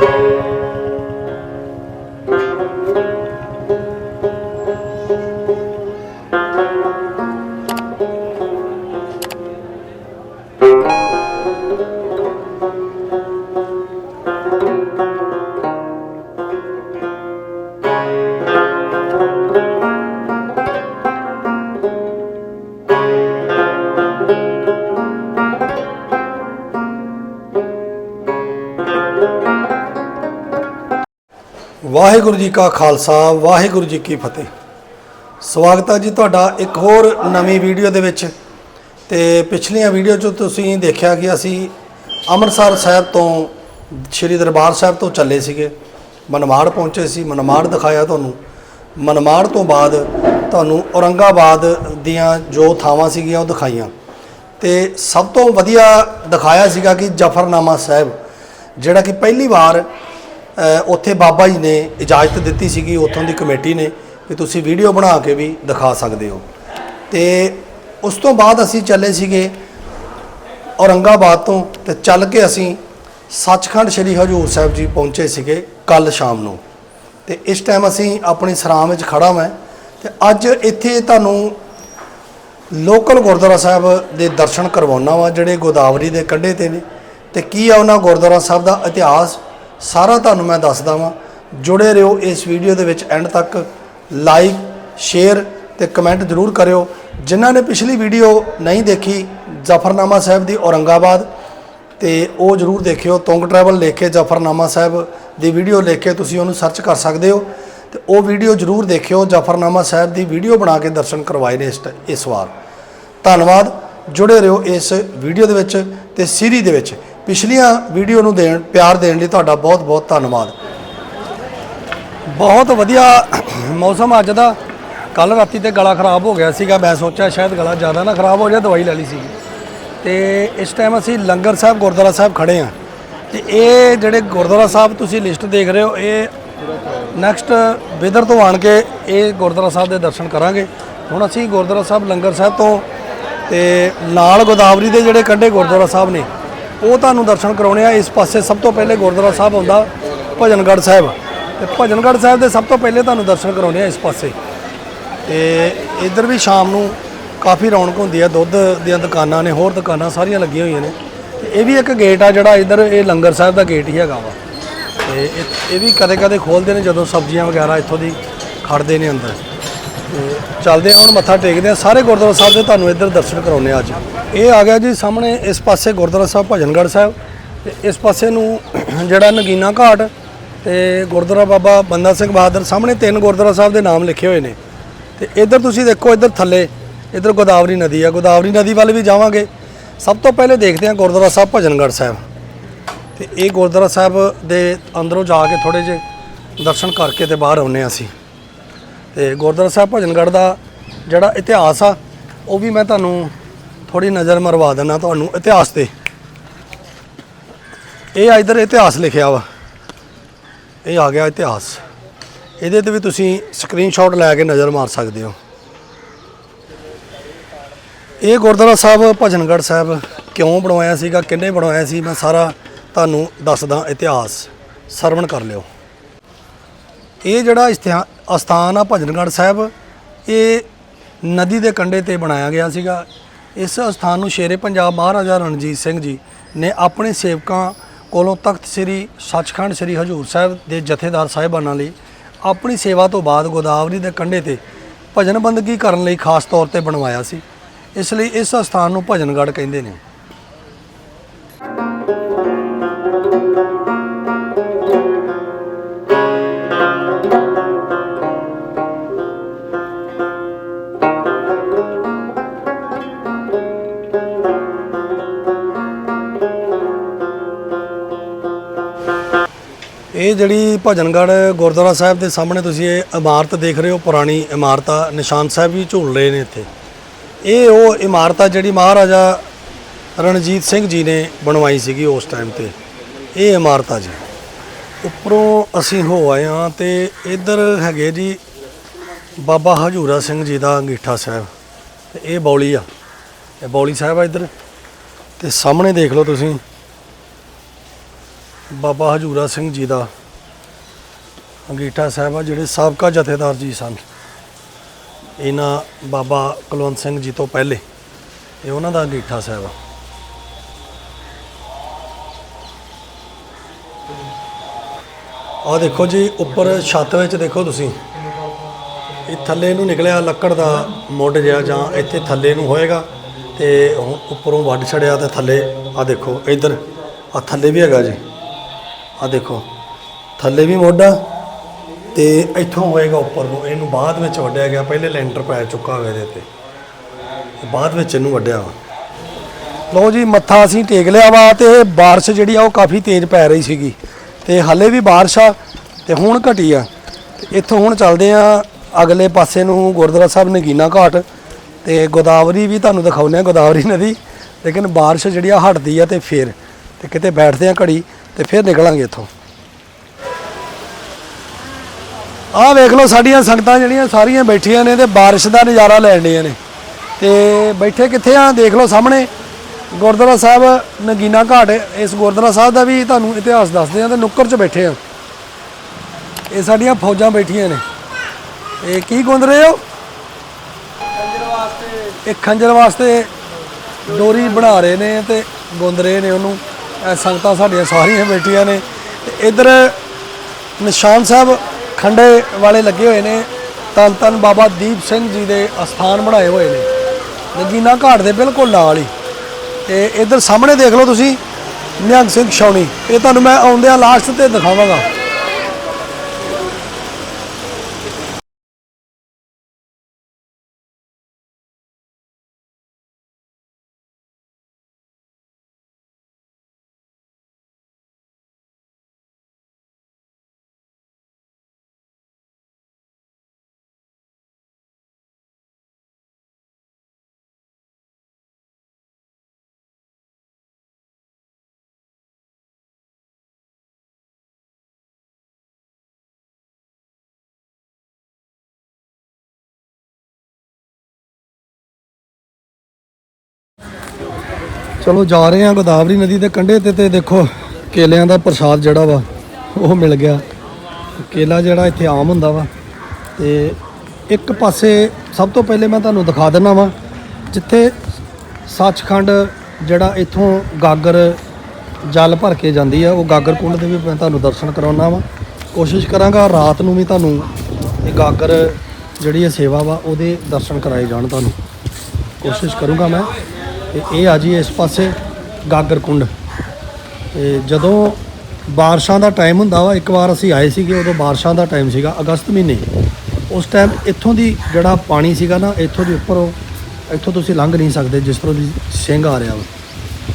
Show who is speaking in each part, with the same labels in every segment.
Speaker 1: Thank you. Waheguru ji ਕਾ ਖਾਲਸਾ, ਵਾਹਿਗੁਰੂ ਜੀ ਕੀ ਫਤਿਹ। ਸਵਾਗਤ ਹੈ ਜੀ ਤੁਹਾਡਾ ਇੱਕ ਹੋਰ ਨਵੀਂ ਵੀਡੀਓ ਦੇ ਵਿੱਚ। ਤੇ ਪਿਛਲੀਆਂ ਵੀਡੀਓ 'ਚ ਤੁਸੀਂ ਦੇਖਿਆ ਕਿ ਅਸੀਂ ਅੰਮ੍ਰਿਤਸਰ ਸਾਹਿਬ ਤੋਂ, ਸ੍ਰੀ ਦਰਬਾਰ ਸਾਹਿਬ ਤੋਂ ਚੱਲੇ ਸੀਗੇ। ਮਨਮਾੜ ਪਹੁੰਚੇ ਸੀ, ਮਨਮਾੜ ਦਿਖਾਇਆ ਤੁਹਾਨੂੰ। ਮਨਮਾੜ ਤੋਂ ਬਾਅਦ ਤੁਹਾਨੂੰ ਔਰੰਗਾਬਾਦ ਦੀਆਂ ਜੋ ਥਾਵਾਂ ਸੀਗੀਆਂ ਉਹ ਦਿਖਾਈਆਂ। ਤੇ ਸਭ ਤੋਂ ਵਧੀਆ ਦਿਖਾਇਆ ਸੀਗਾ ਕਿ ਜਫਰਨਾਮਾ ਸਾਹਿਬ, ਜਿਹੜਾ ਕਿ ਪਹਿਲੀ ਵਾਰ ਉੱਥੇ ਬਾਬਾ ਜੀ ਨੇ ਇਜਾਜ਼ਤ ਦਿੱਤੀ ਸੀਗੀ, ਉੱਥੋਂ ਦੀ ਕਮੇਟੀ ਨੇ ਕਿ ਤੁਸੀਂ ਵੀਡੀਓ ਬਣਾ ਕੇ ਵੀ ਦਿਖਾ ਸਕਦੇ ਹੋ। ਤੇ ਉਸ ਤੋਂ ਬਾਅਦ ਅਸੀਂ ਚੱਲੇ ਸੀਗੇ ਔਰੰਗਾਬਾਦ ਤੋਂ ਤੇ ਚੱਲ ਕੇ ਅਸੀਂ ਸੱਚਖੰਡ ਸ੍ਰੀ ਹਜੂਰ ਸਾਹਿਬ ਜੀ ਪਹੁੰਚੇ ਸੀਗੇ ਕੱਲ ਸ਼ਾਮ ਨੂੰ। ਤੇ ਇਸ ਟਾਈਮ ਅਸੀਂ ਆਪਣੀ ਸਰਾਮ ਵਿੱਚ ਖੜਾ ਮੈਂ ਤੇ ਅੱਜ ਇੱਥੇ ਤੁਹਾਨੂੰ ਲੋਕਲ ਗੁਰਦੁਆਰਾ ਸਾਹਿਬ ਦੇ ਦਰਸ਼ਨ ਕਰਵਾਉਣਾ ਵਾ, ਜਿਹੜੇ ਗੋਦਾਵਰੀ ਦੇ ਕੰਢੇ ਤੇ ਨੇ। ਤੇ ਕੀ ਆ ਉਹਨਾਂ ਗੁਰਦੁਆਰਾ ਸਾਹਿਬ ਦਾ ਇਤਿਹਾਸ? ਸਾਰਾ ਤੁਹਾਨੂੰ ਮੈਂ ਦੱਸਦਾ ਵਾਂ। ਜੁੜੇ ਰਹੋ ਇਸ ਵੀਡੀਓ ਦੇ ਵਿੱਚ ਐਂਡ ਤੱਕ। ਲਾਈਕ ਸ਼ੇਅਰ ਤੇ ਕਮੈਂਟ ਜ਼ਰੂਰ ਕਰਿਓ। ਜਿਨ੍ਹਾਂ ਨੇ ਪਿਛਲੀ ਵੀਡੀਓ ਨਹੀਂ ਦੇਖੀ, ਜ਼ਫਰਨਾਮਾ ਸਾਹਿਬ ਦੀ ਔਰੰਗਾਬਾਦ ਤੇ ਉਹ ਜ਼ਰੂਰ ਦੇਖਿਓ। ਤੁੰਗ ਟਰੈਵਲ ਲਿਖ ਕੇ ਜ਼ਫਰਨਾਮਾ ਸਾਹਿਬ ਦੀ ਵੀਡੀਓ ਲਿਖ ਕੇ ਤੁਸੀਂ ਉਹਨੂੰ ਸਰਚ ਕਰ ਸਕਦੇ ਹੋ। ਤੇ ਉਹ ਵੀਡੀਓ ਜ਼ਰੂਰ ਦੇਖਿਓ। ਜ਼ਫਰਨਾਮਾ ਸਾਹਿਬ ਦੀ ਵੀਡੀਓ ਬਣਾ ਕੇ ਦਰਸ਼ਨ ਕਰਵਾਏ ਨੇ ਇਸ ਟ- ਇਸ ਵਾਰ। ਧੰਨਵਾਦ। ਜੁੜੇ ਰਹੋ ਇਸ ਵੀਡੀਓ ਦੇ ਵਿੱਚ ਤੇ ਸੀਰੀ ਦੇ ਵਿੱਚ। ਪਿਛਲੀਆਂ ਵੀਡੀਓ ਨੂੰ ਦੇਣ, ਪਿਆਰ ਦੇਣ ਲਈ ਤੁਹਾਡਾ ਬਹੁਤ ਬਹੁਤ ਧੰਨਵਾਦ। ਬਹੁਤ ਵਧੀਆ ਮੌਸਮ ਅੱਜ ਦਾ। ਕੱਲ ਰਾਤੀ ਤੇ ਗਲਾ ਖਰਾਬ ਹੋ ਗਿਆ ਸੀਗਾ, ਮੈਂ ਸੋਚਿਆ ਸ਼ਾਇਦ ਗਲਾ ਜ਼ਿਆਦਾ ਨਾ ਖਰਾਬ ਹੋ ਜਾਏ, ਦਵਾਈ ਲੈ ਲਈ ਸੀਗੀ। ਤੇ ਇਸ ਟਾਈਮ ਅਸੀਂ ਲੰਗਰ ਸਾਹਿਬ, ਗੁਰਦੁਆਰਾ ਸਾਹਿਬ ਖੜੇ ਆ ਤੇ ਇਹ ਜਿਹੜੇ ਗੁਰਦੁਆਰਾ ਸਾਹਿਬ ਤੁਸੀਂ ਲਿਸਟ ਦੇਖ ਰਹੇ ਹੋ, ਇਹ ਨੈਕਸਟ ਵਿਦਰ ਤੋਂ ਆਣ ਕੇ ਇਹ ਗੁਰਦੁਆਰਾ ਸਾਹਿਬ ਦੇ ਦਰਸ਼ਨ ਕਰਾਂਗੇ। ਹੁਣ ਅਸੀਂ ਗੁਰਦੁਆਰਾ ਸਾਹਿਬ, ਲੰਗਰ ਸਾਹਿਬ ਤੋਂ ਤੇ ਨਾਲ ਗੋਦਾਵਰੀ ਦੇ ਜਿਹੜੇ ਕੰਢੇ ਗੁਰਦੁਆਰਾ ਸਾਹਿਬ ਨੇ ਉਹ ਤੁਹਾਨੂੰ ਦਰਸ਼ਨ ਕਰਾਉਣੇ ਆ। ਇਸ ਪਾਸੇ ਸਭ ਤੋਂ ਪਹਿਲੇ ਗੁਰਦੁਆਰਾ ਸਾਹਿਬ ਆਉਂਦਾ ਭਜਨਗੜ੍ਹ ਸਾਹਿਬ। ਤੇ ਭਜਨਗੜ੍ਹ ਸਾਹਿਬ ਦੇ ਸਭ ਤੋਂ ਪਹਿਲੇ ਤੁਹਾਨੂੰ ਦਰਸ਼ਨ ਕਰਾਉਣੇ ਆ ਇਸ ਪਾਸੇ। ਤੇ ਇੱਧਰ ਵੀ ਸ਼ਾਮ ਨੂੰ ਕਾਫੀ ਰੌਣਕ ਹੁੰਦੀ ਹੈ ਦੁੱਧ ਦੀਆਂ ਦੁਕਾਨਾਂ ਨੇ, ਹੋਰ ਦੁਕਾਨਾਂ ਸਾਰੀਆਂ ਲੱਗੀਆਂ ਹੋਈਆਂ ਨੇ। ਤੇ ਇਹ ਵੀ ਇੱਕ ਗੇਟ ਆ ਜਿਹੜਾ ਇੱਧਰ ਇਹ ਲੰਗਰ ਸਾਹਿਬ ਦਾ ਗੇਟ ਹੀ ਹੈਗਾ ਵਾ। ਤੇ ਇਹ- ਇਹ ਵੀ ਕਦੇ ਕਦੇ ਖੋਲਦੇ ਨੇ ਜਦੋਂ ਸਬਜ਼ੀਆਂ ਵਗੈਰਾ ਇੱਥੋਂ ਦੀ ਖੜਦੇ ਨੇ ਅੰਦਰ। ਚੱਲਦੇ ਆ ਹੁਣ ਮੱਥਾ ਟੇਕਦੇ ਆ ਸਾਰੇ ਗੁਰਦੁਆਰਾ ਸਾਹਿਬ ਦੇ ਤੁਹਾਨੂੰ ਇੱਧਰ ਦਰਸ਼ਨ ਕਰਾਉਣੇ ਆ ਅੱਜ। ਇਹ ਆ ਗਿਆ ਜੀ ਸਾਹਮਣੇ, ਇਸ ਪਾਸੇ ਗੁਰਦੁਆਰਾ ਸਾਹਿਬ, ਭਜਨਗੜ੍ਹ ਸਾਹਿਬ। ਤੇ ਇਸ ਪਾਸੇ ਨੂੰ ਜਿਹੜਾ ਨਗੀਨਾ ਘਾਟ ਤੇ ਗੁਰਦੁਆਰਾ ਬਾਬਾ ਬੰਦਾ ਸਿੰਘ ਬਹਾਦਰ, ਸਾਹਮਣੇ ਤਿੰਨ ਗੁਰਦੁਆਰਾ ਸਾਹਿਬ ਦੇ ਨਾਮ ਲਿਖੇ ਹੋਏ ਨੇ। ਤੇ ਇੱਧਰ ਤੁਸੀਂ ਦੇਖੋ, ਇੱਧਰ ਥੱਲੇ, ਇੱਧਰ ਗੋਦਾਵਰੀ ਨਦੀ ਆ। ਗੋਦਾਵਰੀ ਨਦੀ ਵੱਲ ਵੀ ਜਾਵਾਂਗੇ। ਸਭ ਤੋਂ ਪਹਿਲੇ ਦੇਖਦੇ ਹਾਂ ਗੁਰਦੁਆਰਾ ਸਾਹਿਬ, ਭਜਨਗੜ੍ਹ ਸਾਹਿਬ। ਤੇ ਇਹ ਗੁਰਦੁਆਰਾ ਸਾਹਿਬ ਦੇ ਅੰਦਰੋਂ ਜਾ ਕੇ ਥੋੜੇ ਜਿਹੇ ਦਰਸ਼ਨ ਕਰਕੇ ਤੇ ਬਾਹਰ ਆਉਨੇ ਅਸੀਂ। ਤੇ ਗੁਰਦੁਆਰਾ ਸਾਹਿਬ ਭਜਨਗੜ੍ਹ ਦਾ ਜਿਹੜਾ ਇਤਿਹਾਸ ਆ, ਉਹ ਵੀ ਮੈਂ ਤੁਹਾਨੂੰ ਥੋੜੀ ਨਜ਼ਰ ਮਰਵਾ ਦਿੰਦਾ ਤੁਹਾਨੂੰ ਇਤਿਹਾਸ ਤੇ। ਇਹ ਆ ਇੱਧਰ ਇਤਿਹਾਸ ਲਿਖਿਆ ਵਾ। ਇਹ ਆ ਗਿਆ ਇਤਿਹਾਸ। ਇਹਦੇ ਤੇ ਵੀ ਤੁਸੀਂ ਸਕਰੀਨਸ਼ਾਟ ਲੈ ਕੇ ਨਜ਼ਰ ਮਾਰ ਸਕਦੇ ਹੋ। ਇਹ ਗੁਰਦੁਆਰਾ ਸਾਹਿਬ ਭਜਨਗੜ੍ਹ ਸਾਹਿਬ ਕਿਉਂ ਬਣਵਾਇਆ ਸੀਗਾ, ਕਿੰਨੇ ਬਣਵਾਇਆ ਸੀ, ਮੈਂ ਸਾਰਾ ਤੁਹਾਨੂੰ ਦੱਸਦਾ ਇਤਿਹਾਸ। ਸਰਵਣ ਕਰ ਲਿਓ। ਇਹ ਜਿਹੜਾ ਇਸਤਿਹਾ- ਅਸਥਾਨ ਆ ਭਜਨਗੜ੍ਹ ਸਾਹਿਬ। ਇਹ ਨਦੀ ਦੇ ਕੰਢੇ ਤੇ ਬਣਾਇਆ ਗਿਆ ਸੀਗਾ। ਇਸ ਅਸਥਾਨ ਨੂੰ ਸ਼ੇਰੇ ਪੰਜਾਬ ਮਹਾਰਾਜਾ ਰਣਜੀਤ ਸਿੰਘ ਜੀ ਨੇ ਆਪਣੇ ਸੇਵਕਾਂ ਕੋਲੋਂ ਤਖਤ ਸ੍ਰੀ ਸੱਚਖੰਡ ਸ੍ਰੀ ਹਜੂਰ ਸਾਹਿਬ ਦੇ ਜਥੇਦਾਰ ਸਾਹਿਬਾਨਾਂ ਲਈ ਆਪਣੀ ਸੇਵਾ ਤੋਂ ਬਾਅਦ ਗੋਦਾਵਰੀ ਦੇ ਕੰਢੇ ਤੇ ਭਜਨ ਬੰਦਗੀ ਕਰਨ ਲਈ ਖਾਸ ਤੌਰ ਤੇ ਬਣਵਾਇਆ ਸੀ। ਇਸ ਲਈ ਇਸ ਅਸਥਾਨ ਨੂੰ ਭਜਨਗੜ੍ਹ ਕਹਿੰਦੇ ਨੇ। ਇਹ ਜਿਹੜੀ ਭਜਨਗੜ੍ਹ ਗੁਰਦੁਆਰਾ ਸਾਹਿਬ ਦੇ ਸਾਹਮਣੇ ਤੁਸੀਂ ਇਹ ਇਮਾਰਤ ਦੇਖ ਰਹੇ ਹੋ, ਪੁਰਾਣੀ ਇਮਾਰਤ ਆ, ਨਿਸ਼ਾਨ ਸਾਹਿਬ ਵੀ ਝੂਲ ਰਹੇ ਨੇ ਇੱਥੇ। ਇਹ ਉਹ ਇਮਾਰਤ ਆ ਜਿਹੜੀ ਮਹਾਰਾਜਾ ਰਣਜੀਤ ਸਿੰਘ ਜੀ ਨੇ ਬਣਵਾਈ ਸੀਗੀ ਉਸ ਟਾਈਮ ਤੇ। ਇਹ ਇਮਾਰਤ ਆ ਜੀ। ਉੱਪਰੋਂ ਅਸੀਂ ਹੋ ਆਏ ਹਾਂ ਤੇ ਇੱਧਰ ਹੈਗੇ ਜੀ ਬਾਬਾ ਹਜੂਰਾ ਸਿੰਘ ਜੀ ਦਾ ਅੰਗੀਠਾ ਸਾਹਿਬ। ਤੇ ਇਹ ਬੌਲੀ ਆ। ਇਹ ਬੌਲੀ ਸਾਹਿਬ ਆ ਇੱਧਰ। ਤੇ ਸਾਹਮਣੇ ਦੇਖ ਲਓ ਤੁਸੀਂ ਬਾਬਾ ਹਜੂਰਾ ਸਿੰਘ ਜੀ ਦਾ ਅੰਗੀਠਾ ਸਾਹਿਬ ਆ, ਜਿਹੜੇ ਸਾਬਕਾ ਜਥੇਦਾਰ ਜੀ ਸਨ। ਇਹਨਾਂ ਬਾਬਾ ਕੁਲਵੰਤ ਸਿੰਘ ਜੀ ਤੋਂ ਪਹਿਲੇ ਇਹ ਉਹਨਾਂ ਦਾ ਅੰਗੀਠਾ ਸਾਹਿਬ ਆ। ਆ ਦੇਖੋ ਜੀ, ਉੱਪਰ ਛੱਤ ਵਿੱਚ ਦੇਖੋ ਤੁਸੀਂ। ਇਹ ਥੱਲੇ ਨੂੰ ਨਿਕਲਿਆ ਲੱਕੜ ਦਾ ਮੁੱਢ ਜਿਹਾ ਜਾਂ ਇੱਥੇ ਥੱਲੇ ਨੂੰ ਹੋਏਗਾ ਤੇ ਹੁਣ ਉੱਪਰੋਂ ਵੱਢ ਛੜਿਆ ਤੇ ਥੱਲੇ ਆ ਦੇਖੋ ਇੱਧਰ ਆ ਥੱਲੇ ਵੀ ਹੈਗਾ ਜੀ। ਆ ਦੇਖੋ, ਥੱਲੇ ਵੀ ਮੋਢਾ ਤੇ ਇੱਥੋਂ ਹੋਏਗਾ ਉੱਪਰ ਨੂੰ, ਇਹਨੂੰ ਬਾਅਦ ਵਿੱਚ ਵੱਢਿਆ ਗਿਆ, ਪਹਿਲੇ ਲੈਂਟਰ ਪੈ ਚੁੱਕਾ ਹੋਇਆ ਇਹਦੇ ਤੇ। ਬਾਅਦ ਵਿੱਚ ਇਹਨੂੰ ਵੱਢਿਆ ਵਾ। ਲੋ ਜੀ, ਮੱਥਾ ਅਸੀਂ ਟੇਕ ਲਿਆ ਵਾ ਤੇ ਬਾਰਿਸ਼ ਜਿਹੜੀ ਆ ਉਹ ਕਾਫੀ ਤੇਜ਼ ਪੈ ਰਹੀ ਸੀਗੀ। ਤੇ ਹਾਲੇ ਵੀ ਬਾਰਿਸ਼ ਆ ਤੇ ਹੁਣ ਘਟੀ ਆ। ਤੇ ਇੱਥੋਂ ਹੁਣ ਚੱਲਦੇ ਆ ਅਗਲੇ ਪਾਸੇ ਨੂੰ ਗੁਰਦੁਆਰਾ ਸਾਹਿਬ ਨਗੀਨਾ ਘਾਟ ਤੇ ਗੋਦਾਵਰੀ ਵੀ ਤੁਹਾਨੂੰ ਦਿਖਾਉਂਦੇ ਆ, ਗੋਦਾਵਰੀ ਨਦੀ। ਲੇਕਿਨ ਬਾਰਿਸ਼ ਜਿਹੜੀ ਆ ਹਟਦੀ ਆ ਤੇ ਫੇਰ ਤੇ ਕਿਤੇ ਬੈਠਦੇ ਆ ਘੜੀ। ਤੇ ਫੇਰ ਨਿਕਲਾਂਗੇ ਇੱਥੋਂ। ਆਹ ਵੇਖ ਲਓ ਸਾਡੀਆਂ ਸੰਗਤਾਂ ਜਿਹੜੀਆਂ ਸਾਰੀਆਂ ਬੈਠੀਆਂ ਨੇ ਤੇ ਬਾਰਿਸ਼ ਦਾ ਨਜ਼ਾਰਾ ਲੈਣ ਡੀਆਂ ਨੇ। ਤੇ ਬੈਠੇ ਕਿੱਥੇ ਆ? ਦੇਖ ਲਓ ਸਾਹਮਣੇ, ਗੁਰਦੁਆਰਾ ਸਾਹਿਬ ਨਗੀਨਾ ਘਾਟ। ਇਸ ਗੁਰਦੁਆਰਾ ਸਾਹਿਬ ਦਾ ਵੀ ਤੁਹਾਨੂੰ ਇਤਿਹਾਸ ਦੱਸਦੇ ਆ ਤੇ ਨੁੱਕਰ 'ਚ ਬੈਠੇ ਆ। ਇਹ ਸਾਡੀਆਂ ਫੌਜਾਂ ਬੈਠੀਆਂ ਨੇ। ਇਹ ਕੀ ਗੁੰਦ ਰਹੇ ਹੋ? ਖੰਜਰ ਵਾਸਤੇ ਇਹ ਖੰਜਰ ਵਾਸਤੇ ਡੋਰੀ ਬਣਾ ਰਹੇ ਨੇ ਤੇ ਗੁੰਦ ਰਹੇ ਨੇ ਉਹਨੂੰ। ਇਹ ਸੰਗਤਾਂ ਸਾਡੀਆਂ ਸਾਰੀਆਂ ਬੈਠੀਆਂ ਨੇ। ਤੇ ਇਧਰ ਨਿਸ਼ਾਨ ਸਾਹਿਬ ਖੰਡੇ ਵਾਲੇ ਲੱਗੇ ਹੋਏ ਨੇ। ਧੰਨ ਧੰਨ ਬਾਬਾ ਦੀਪ ਸਿੰਘ ਜੀ ਦੇ ਅਸਥਾਨ ਬਣਾਏ ਹੋਏ ਨੇ। ਨਗੀਨਾ ਘਾਟ ਦੇ ਬਿਲਕੁਲ ਨਾਲ ਹੀ। ਤੇ ਇਧਰ ਸਾਹਮਣੇ ਦੇਖ ਲਓ ਤੁਸੀਂ, ਨਿਹੰਗ ਸਿੰਘ ਛਾਉਣੀ। ਇਹ ਤੁਹਾਨੂੰ ਮੈਂ ਆਉਂਦਿਆਂ ਲਾਸਟ ਤੇ ਦਿਖਾਵਾਂਗਾ। ਚਲੋ ਜਾ ਰਹੇ ਹਾਂ ਗੋਦਾਵਰੀ ਨਦੀ ਦੇ ਕੰਢੇ ਤੇ ਤੇ ਦੇਖੋ ਕੇਲਿਆਂ ਦਾ ਪ੍ਰਸ਼ਾਦ ਜਿਹੜਾ ਵਾ, ਉਹ ਮਿਲ ਗਿਆ। ਕੇਲਾ ਜਿਹੜਾ ਇੱਥੇ ਆਮ ਹੁੰਦਾ ਵਾ। ਤੇ ਇੱਕ ਪਾਸੇ ਸਭ ਤੋਂ ਪਹਿਲੇ ਮੈਂ ਤੁਹਾਨੂੰ ਦਿਖਾ ਦਿੰਦਾ ਵਾਂ, ਜਿੱਥੇ ਸੱਚਖੰਡ ਜਿਹੜਾ ਇੱਥੋਂ ਗਾਗਰ ਜਲ ਭਰ ਕੇ ਜਾਂਦੀ ਆ, ਉਹ ਗਾਗਰ ਕੁੰਡ ਦੇ ਵੀ ਮੈਂ ਤੁਹਾਨੂੰ ਦਰਸ਼ਨ ਕਰਾਉਣਾ ਵਾ। ਕੋਸ਼ਿਸ਼ ਕਰਾਂਗਾ ਰਾਤ ਨੂੰ ਵੀ ਤੁਹਾਨੂੰ ਇਹ ਗਾਗਰ ਜਿਹੜੀ ਇਹ ਸੇਵਾ ਵਾ, ਉਹਦੇ ਦਰਸ਼ਨ ਕਰਾਏ ਜਾਣ ਤੁਹਾਨੂੰ। ਕੋਸ਼ਿਸ਼ ਕਰੂੰਗਾ ਮੈਂ। ਤੇ ਇਹ ਆ ਜੀ ਇਸ ਪਾਸੇ ਗਾਗਰਕੁੰਡ। ਤੇ ਜਦੋਂ ਬਾਰਿਸ਼ਾਂ ਦਾ ਟਾਈਮ ਹੁੰਦਾ ਵਾ, ਇੱਕ ਵਾਰ ਅਸੀਂ ਆਏ ਸੀਗੇ, ਉਦੋਂ ਬਾਰਿਸ਼ਾਂ ਦਾ ਟਾਈਮ ਸੀਗਾ, ਅਗਸਤ ਮਹੀਨੇ। ਉਸ ਟਾਈਮ ਇੱਥੋਂ ਦੀ ਜਿਹੜਾ ਪਾਣੀ ਸੀਗਾ ਨਾ, ਇੱਥੋਂ ਦੀ ਉੱਪਰੋਂ, ਇੱਥੋਂ ਤੁਸੀਂ ਲੰਘ ਨਹੀਂ ਸਕਦੇ ਜਿਸ ਤਰ੍ਹਾਂ ਦੀ ਸਿੰਘ ਆ ਰਿਹਾ ਵਾ।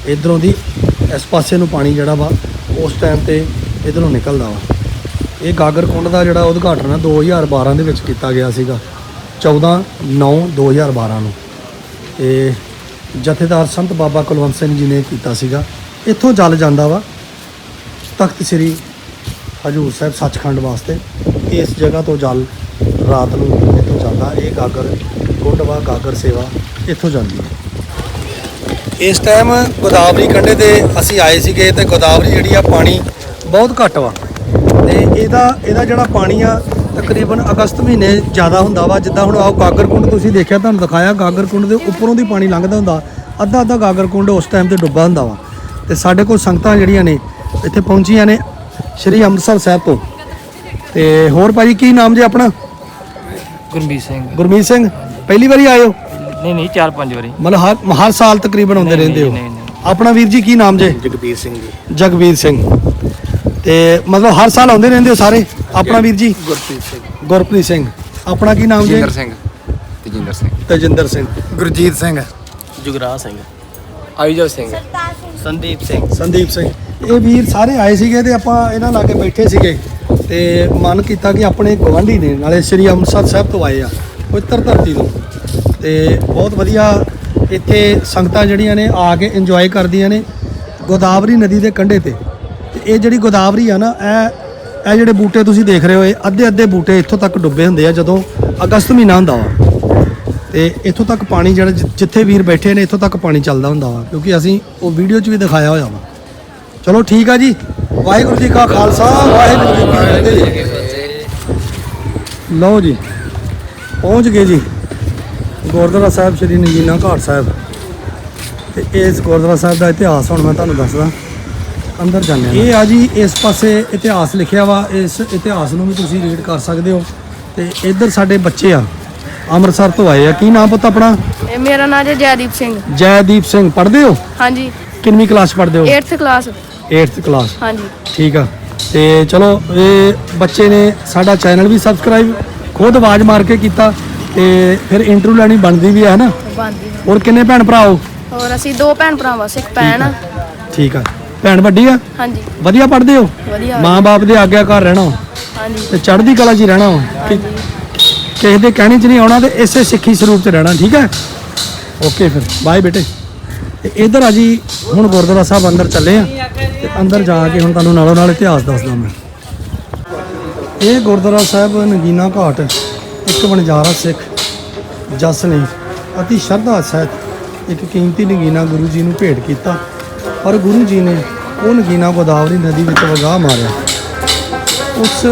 Speaker 1: ਇਧਰੋਂ ਦੀ ਇਸ ਪਾਸੇ ਨੂੰ ਪਾਣੀ ਜਿਹੜਾ ਵਾ, ਉਸ ਟਾਈਮ ਤੇ ਇਧਰੋਂ ਨਿਕਲਦਾ ਵਾ। ਇਹ ਗਾਗਰਕੁੰਡ ਦਾ ਜਿਹੜਾ ਉਦਘਾਟਨ ਆ 2012 ਦੇ ਵਿੱਚ ਕੀਤਾ ਗਿਆ ਸੀਗਾ। 14 9 2012 ਨੂੰ। ਤੇ ਜਥੇਦਾਰ ਸੰਤ ਬਾਬਾ ਕੁਲਵੰਤ ਸਿੰਘ ਜੀ ਨੇ ਕੀਤਾ ਸੀਗਾ। ਇੱਥੋਂ ਜਲ ਜਾਂਦਾ ਵਾ। ਤਖਤ ਸ੍ਰੀ ਹਜੂਰ ਸਾਹਿਬ ਸੱਚਖੰਡ ਵਾਸਤੇ ਇਸ ਜਗ੍ਹਾ ਤੋਂ ਜਲ ਰਾਤ ਨੂੰ ਇੱਥੋਂ ਜਾਂਦਾ। ਇਹ ਗਾਗਰ ਕੁੰਡ ਵਾ ਗਾਗਰ ਸੇਵਾ ਇੱਥੋਂ ਜਾਂਦੀ ਹੈ। ਇਸ ਟਾਈਮ ਗੋਦਾਵਰੀ ਕੰਢੇ ਤੇ ਅਸੀਂ ਆਏ ਸੀਗੇ ਤੇ ਗੋਦਾਵਰੀ ਜਿਹੜੀ ਆ ਪਾਣੀ ਬਹੁਤ ਘੱਟ ਵਾ। ਤੇ ਇਹਦਾ ਇਹਦਾ ਜਿਹੜਾ ਪਾਣੀ ਆ ਤਕਰੀਬਨ ਅਗਸਤ ਮਹੀਨੇ ਜ਼ਿਆਦਾ ਹੁੰਦਾ ਵਾ ਜਿੱਦਾਂ ਹੁਣ ਆਹ ਗਾਗਰ ਕੁੰਡ ਤੁਸੀਂ ਦੇਖਿਆ ਤੁਹਾਨੂੰ ਦਿਖਾਇਆ ਗਾਗਰ ਕੁੰਡ ਦੇ ਉੱਪਰੋਂ ਦੀ ਪਾਣੀ ਲੰਘਦਾ ਹੁੰਦਾ ਅੱਧਾ ਅੱਧਾ ਗਾਗਰ ਕੁੰਡ ਉਸ ਟਾਈਮ ਤੇ ਡੁੱਬਾ ਹੁੰਦਾ ਵਾ। ਤੇ ਸਾਡੇ ਕੋਲ ਸੰਗਤਾਂ ਜਿਹੜੀਆਂ ਨੇ ਇੱਥੇ ਪਹੁੰਚੀਆਂ ਨੇ ਸ਼੍ਰੀ ਅੰਮ੍ਰਿਤਸਰ ਸਾਹਿਬ ਤੋਂ। ਤੇ ਹੋਰ ਭਾਜੀ ਕੀ ਨਾਮ ਜੀ ਆਪਣਾ?
Speaker 2: ਗੁਰਮੀਤ ਸਿੰਘ।
Speaker 1: ਗੁਰਮੀਤ ਸਿੰਘ ਪਹਿਲੀ ਵਾਰੀ ਆਏ ਹੋ?
Speaker 2: ਨਹੀਂ ਨਹੀਂ ਚਾਰ ਪੰਜ ਵਾਰੀ।
Speaker 1: ਮਤਲਬ ਹਰ ਹਰ ਸਾਲ ਤਕਰੀਬਨ ਆਉਂਦੇ ਰਹਿੰਦੇ ਹੋ। ਆਪਣਾ ਵੀਰ ਜੀ ਕੀ ਨਾਮ ਜੇ?
Speaker 3: ਜਗਬੀਰ ਸਿੰਘ ਜੀ।
Speaker 1: ਜਗਵੀਰ ਸਿੰਘ। ਤੇ ਮਤਲਬ ਹਰ ਸਾਲ ਆਉਂਦੇ ਰਹਿੰਦੇ ਹੋ ਸਾਰੇ? ਆਪਣਾ ਵੀਰ ਜੀ?
Speaker 3: ਗੁਰਪ੍ਰੀਤ ਸਿੰਘ।
Speaker 1: ਗੁਰਪ੍ਰੀਤ ਸਿੰਘ। ਆਪਣਾ ਕੀ ਨਾਮ ਜੀ?
Speaker 4: ਤੇਜਿੰਦਰ ਸਿੰਘ। ਤੇਜਿੰਦਰ ਸਿੰਘ।
Speaker 1: ਤੇਜਿੰਦਰ ਸਿੰਘ।
Speaker 3: ਗੁਰਜੀਤ ਸਿੰਘ।
Speaker 2: ਜੁਗਰਾਜ ਸਿੰਘ।
Speaker 4: ਆਈਜੋ ਸਿੰਘ।
Speaker 2: ਸੰਦੀਪ ਸਿੰਘ।
Speaker 1: ਸੰਦੀਪ ਸਿੰਘ। ਇਹ ਵੀਰ ਸਾਰੇ ਆਏ ਸੀਗੇ ਤੇ ਆਪਾਂ ਇਹਨਾਂ ਲਾਗੇ ਬੈਠੇ ਸੀਗੇ। ਤੇ ਮਨ ਕੀਤਾ ਕਿ ਆਪਣੇ ਗਵਾਂਢੀ ਨੇ ਨਾਲੇ ਸ੍ਰੀ ਅੰਮ੍ਰਿਤਸਰ ਸਾਹਿਬ ਤੋਂ ਆਏ ਆ ਪਵਿੱਤਰ ਧਰਤੀ ਤੋਂ। ਤੇ ਬਹੁਤ ਵਧੀਆ ਇੱਥੇ ਸੰਗਤਾਂ ਜਿਹੜੀਆਂ ਨੇ ਆ ਕੇ ਇੰਜੋਏ ਕਰਦੀਆਂ ਨੇ ਗੋਦਾਵਰੀ ਨਦੀ ਦੇ ਕੰਢੇ ਤੇ। ਤੇ ਇਹ ਜਿਹੜੀ ਗੋਦਾਵਰੀ ਆ ਨਾ, ਇਹ ਇਹ ਜਿਹੜੇ ਬੂਟੇ ਤੁਸੀਂ ਦੇਖ ਰਹੇ ਹੋ, ਇਹ ਅੱਧੇ ਅੱਧੇ ਬੂਟੇ ਇੱਥੋਂ ਤੱਕ ਡੁੱਬੇ ਹੁੰਦੇ ਆ ਜਦੋਂ ਅਗਸਤ ਮਹੀਨਾ ਹੁੰਦਾ ਵਾ। ਤੇ ਇੱਥੋਂ ਤੱਕ ਪਾਣੀ ਜਿਹੜਾ ਜਿੱਥੇ ਵੀਰ ਬੈਠੇ ਨੇ, ਇੱਥੋਂ ਤੱਕ ਪਾਣੀ ਚੱਲਦਾ ਹੁੰਦਾ ਵਾ, ਕਿਉਂਕਿ ਅਸੀਂ ਉਹ ਵੀਡੀਓ 'ਚ ਵੀ ਦਿਖਾਇਆ ਹੋਇਆ ਵਾ। ਚਲੋ ਠੀਕ ਆ ਜੀ। ਵਾਹਿਗੁਰੂ ਜੀ ਕਾ ਖਾਲਸਾ, ਵਾਹਿਗੁਰੂ ਜੀ ਕੀ ਫਤਿਹ। ਲਓ ਜੀ, ਪਹੁੰਚ ਗਏ ਜੀ। ਗੁਰਦੁਆਰਾ ਸਾਹਿਬ ਸ੍ਰੀ ਨਗੀਨਾ ਘਾਟ ਸਾਹਿਬ। ਤੇ ਇਸ ਗੁਰਦੁਆਰਾ ਸਾਹਿਬ ਦਾ ਇਤਿਹਾਸ ਹੁਣ ਮੈਂ ਤੁਹਾਨੂੰ ਦੱਸਦਾ। ਅੰਦਰ ਜਾਂਦੇ ਹਾਂ ਇਹ ਆ ਜੀ ਇਸ ਪਾਸੇ ਇਤਿਹਾਸ ਲਿਖਿਆ ਵਾ ਇਸ ਇਤਿਹਾਸ ਨੂੰ ਵੀ ਤੁਸੀਂ ਰੀਡ ਕਰ ਸਕਦੇ ਹੋ। ਤੇ ਇੱਧਰ ਸਾਡੇ ਬੱਚੇ ਆ ਅੰਮ੍ਰਿਤਸਰ ਤੋਂ ਆਏ ਆ। ਕੀ ਨਾਮ ਪੁੱਤ ਆਪਣਾ?
Speaker 5: ਇਹ ਮੇਰਾ ਨਾਮ ਹੈ ਜੈਦੀਪ ਸਿੰਘ।
Speaker 1: ਜੈਦੀਪ ਸਿੰਘ ਪੜ੍ਹਦੇ ਹੋ?
Speaker 5: ਹਾਂਜੀ।
Speaker 1: ਕਿੰਨਵੀਂ ਕਲਾਸ ਪੜ੍ਹਦੇ ਹੋ?
Speaker 5: 8th ਕਲਾਸ
Speaker 1: 8th ਕਲਾਸ
Speaker 5: ਹਾਂਜੀ।
Speaker 1: ਠੀਕ ਆ। ਤੇ ਚਲੋ ਇਹ ਬੱਚੇ ਨੇ ਸਾਡਾ ਚੈਨਲ ਵੀ ਸਬਸਕ੍ਰਾਈਬ ਖੁਦ ਆਵਾਜ਼ ਮਾਰ ਕੇ ਕੀਤਾ ਤੇ ਫਿਰ ਇੰਟਰਵਿਊ ਲੈਣੀ ਬਣਦੀ ਵੀ ਹੈ ਨਾ?
Speaker 5: ਬੰਦੀ
Speaker 1: ਹੋਰ ਕਿੰਨੇ ਭੈਣ ਭਰਾ ਹੋ?
Speaker 5: ਹੋਰ ਅਸੀਂ ਦੋ ਭੈਣ ਭਰਾ ਬਸ ਇੱਕ ਭੈਣ ਆ।
Speaker 1: ਠੀਕ ਆ। ਭੈਣ ਵੱਡੀ ਆ?
Speaker 5: ਹਾਂਜੀ।
Speaker 1: ਵਧੀਆ ਪੜ੍ਹਦੇ ਹੋ?
Speaker 5: ਵਧੀਆ।
Speaker 1: ਮਾਂ-ਬਾਪ ਦੇ ਆਗਿਆਕਾਰ ਰਹਿਣਾ
Speaker 5: ਹਾਂਜੀ।
Speaker 1: ਤੇ ਚੜ੍ਹਦੀ ਕਲਾ 'ਚ ਹੀ ਰਹਿਣਾ ਕਿ- ਕਿਸੇ ਦੇ ਕਹਿਣੇ 'ਚ ਨਹੀਂ ਆਉਣਾ ਤੇ ਇਸੇ ਸਿੱਖੀ ਸਰੂਪ 'ਚ ਰਹਿਣਾ ਠੀਕ ਹੈ? ਓਕੇ ਫਿਰ ਬਾਏ ਬੇਟੇ। ਤੇ ਇਧਰ ਆ ਜੀ ਹੁਣ ਗੁਰਦੁਆਰਾ ਸਾਹਿਬ ਅੰਦਰ ਚੱਲੇ ਆ। ਤੇ ਅੰਦਰ ਜਾ ਕੇ ਹੁਣ ਤੁਹਾਨੂੰ ਨਾਲੋਂ ਨਾਲ ਇਤਿਹਾਸ ਦੱਸਦਾ ਮੈਂ। ਇਹ ਗੁਰਦੁਆਰਾ ਸਾਹਿਬ ਨਗੀਨਾ ਘਾਟ ਇੱਕ ਵਣਜਾਰਾ ਸਿੱਖ ਜਸ ਨੇ ਅਤੀ ਸ਼ਰਧਾ ਸਹਿਤ ਇੱਕ ਕੀਮਤੀ ਨਗੀਨਾ ਗੁਰੂ ਜੀ ਨੂੰ ਭੇਟ ਕੀਤਾ। ਪਰ ਗੁਰੂ ਜੀ ਨੇ ਉਹ ਨਗੀਨਾ ਗੋਦਾਵਰੀ ਨਦੀ ਵਿੱਚ ਵਗਾਹ ਮਾਰਿਆ। ਉਸ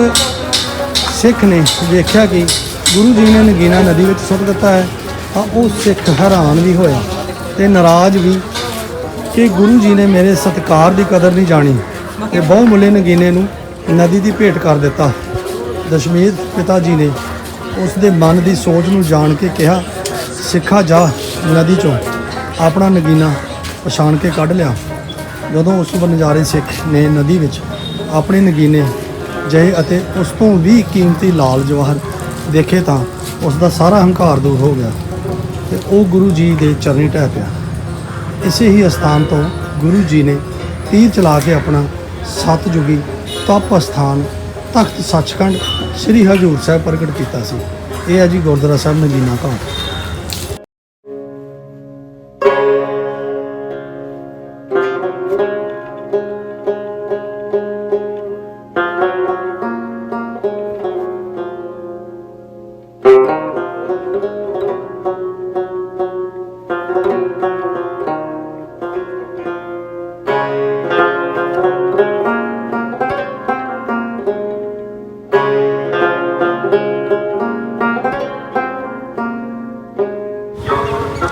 Speaker 1: ਸਿੱਖ ਨੇ ਵੇਖਿਆ ਕਿ ਗੁਰੂ ਜੀ ਨੇ ਨਗੀਨਾ ਨਦੀ ਵਿੱਚ ਸੁੱਟ ਦਿੱਤਾ ਹੈ, ਤਾਂ ਉਹ ਸਿੱਖ ਹੈਰਾਨ ਵੀ ਹੋਇਆ ਤੇ ਨਾਰਾਜ਼ ਵੀ ਕਿ ਗੁਰੂ ਜੀ ਨੇ ਮੇਰੇ ਸਤਕਾਰ ਦੀ ਕਦਰ ਨਹੀਂ ਜਾਣੀ ਤੇ ਬਹੁਮੁੱਲੇ ਨਗੀਨੇ ਨੂੰ ਨਦੀ ਦੀ ਭੇਟ ਕਰ ਦਿੱਤਾ। ਦਸ਼ਮੇਧ ਪਿਤਾ ਜੀ ਨੇ ਉਸ ਦੇ ਮਨ ਦੀ ਸੋਚ ਨੂੰ ਜਾਣ ਕੇ ਕਿਹਾ, ਸਿੱਖਾ ਜਾ ਨਦੀ ਚੋਂ, ਆਪਣਾ ਨਗੀਨਾ ਪਛਾਣ ਕੇ ਕੱਢ ਲਿਆ। ਜਦੋਂ ਉਸ ਬਨਜਾਰੇ ਸਿੱਖ ਨੇ ਨਦੀ ਵਿੱਚ, ਆਪਣੇ ਨਗੀਨੇ ਜਏ ਅਤੇ ਉਸ ਤੋਂ ਵੀ ਕੀਮਤੀ ਲਾਲ ਜਵਾਹਰ ਦੇਖੇ ਤਾਂ ਉਸ ਦਾ ਸਾਰਾ ਹੰਕਾਰ ਦੂਰ ਹੋ ਗਿਆ ਤੇ ਉਹ ਗੁਰੂ ਜੀ ਦੇ ਚਰਨੀ ਢਹਿ ਪਿਆ। ਇਸੇ ਹੀ ਅਸਥਾਨ ਤੋਂ ਗੁਰੂ ਜੀ ਨੇ ਤੀਰ ਚਲਾ ਕੇ ਆਪਣਾ ਸਤਜੁਗੀ ਤਪ ਅਸਥਾਨ ਤਖਤ ਸੱਚਖੰਡ ਸ੍ਰੀ ਹਜੂਰ ਸਾਹਿਬ ਪ੍ਰਗਟ ਕੀਤਾ ਸੀ। ਇਹ ਹੈ ਜੀ ਗੁਰਦੁਆਰਾ ਸਾਹਿਬ ਨਗੀਨਾ ਘਾਟ।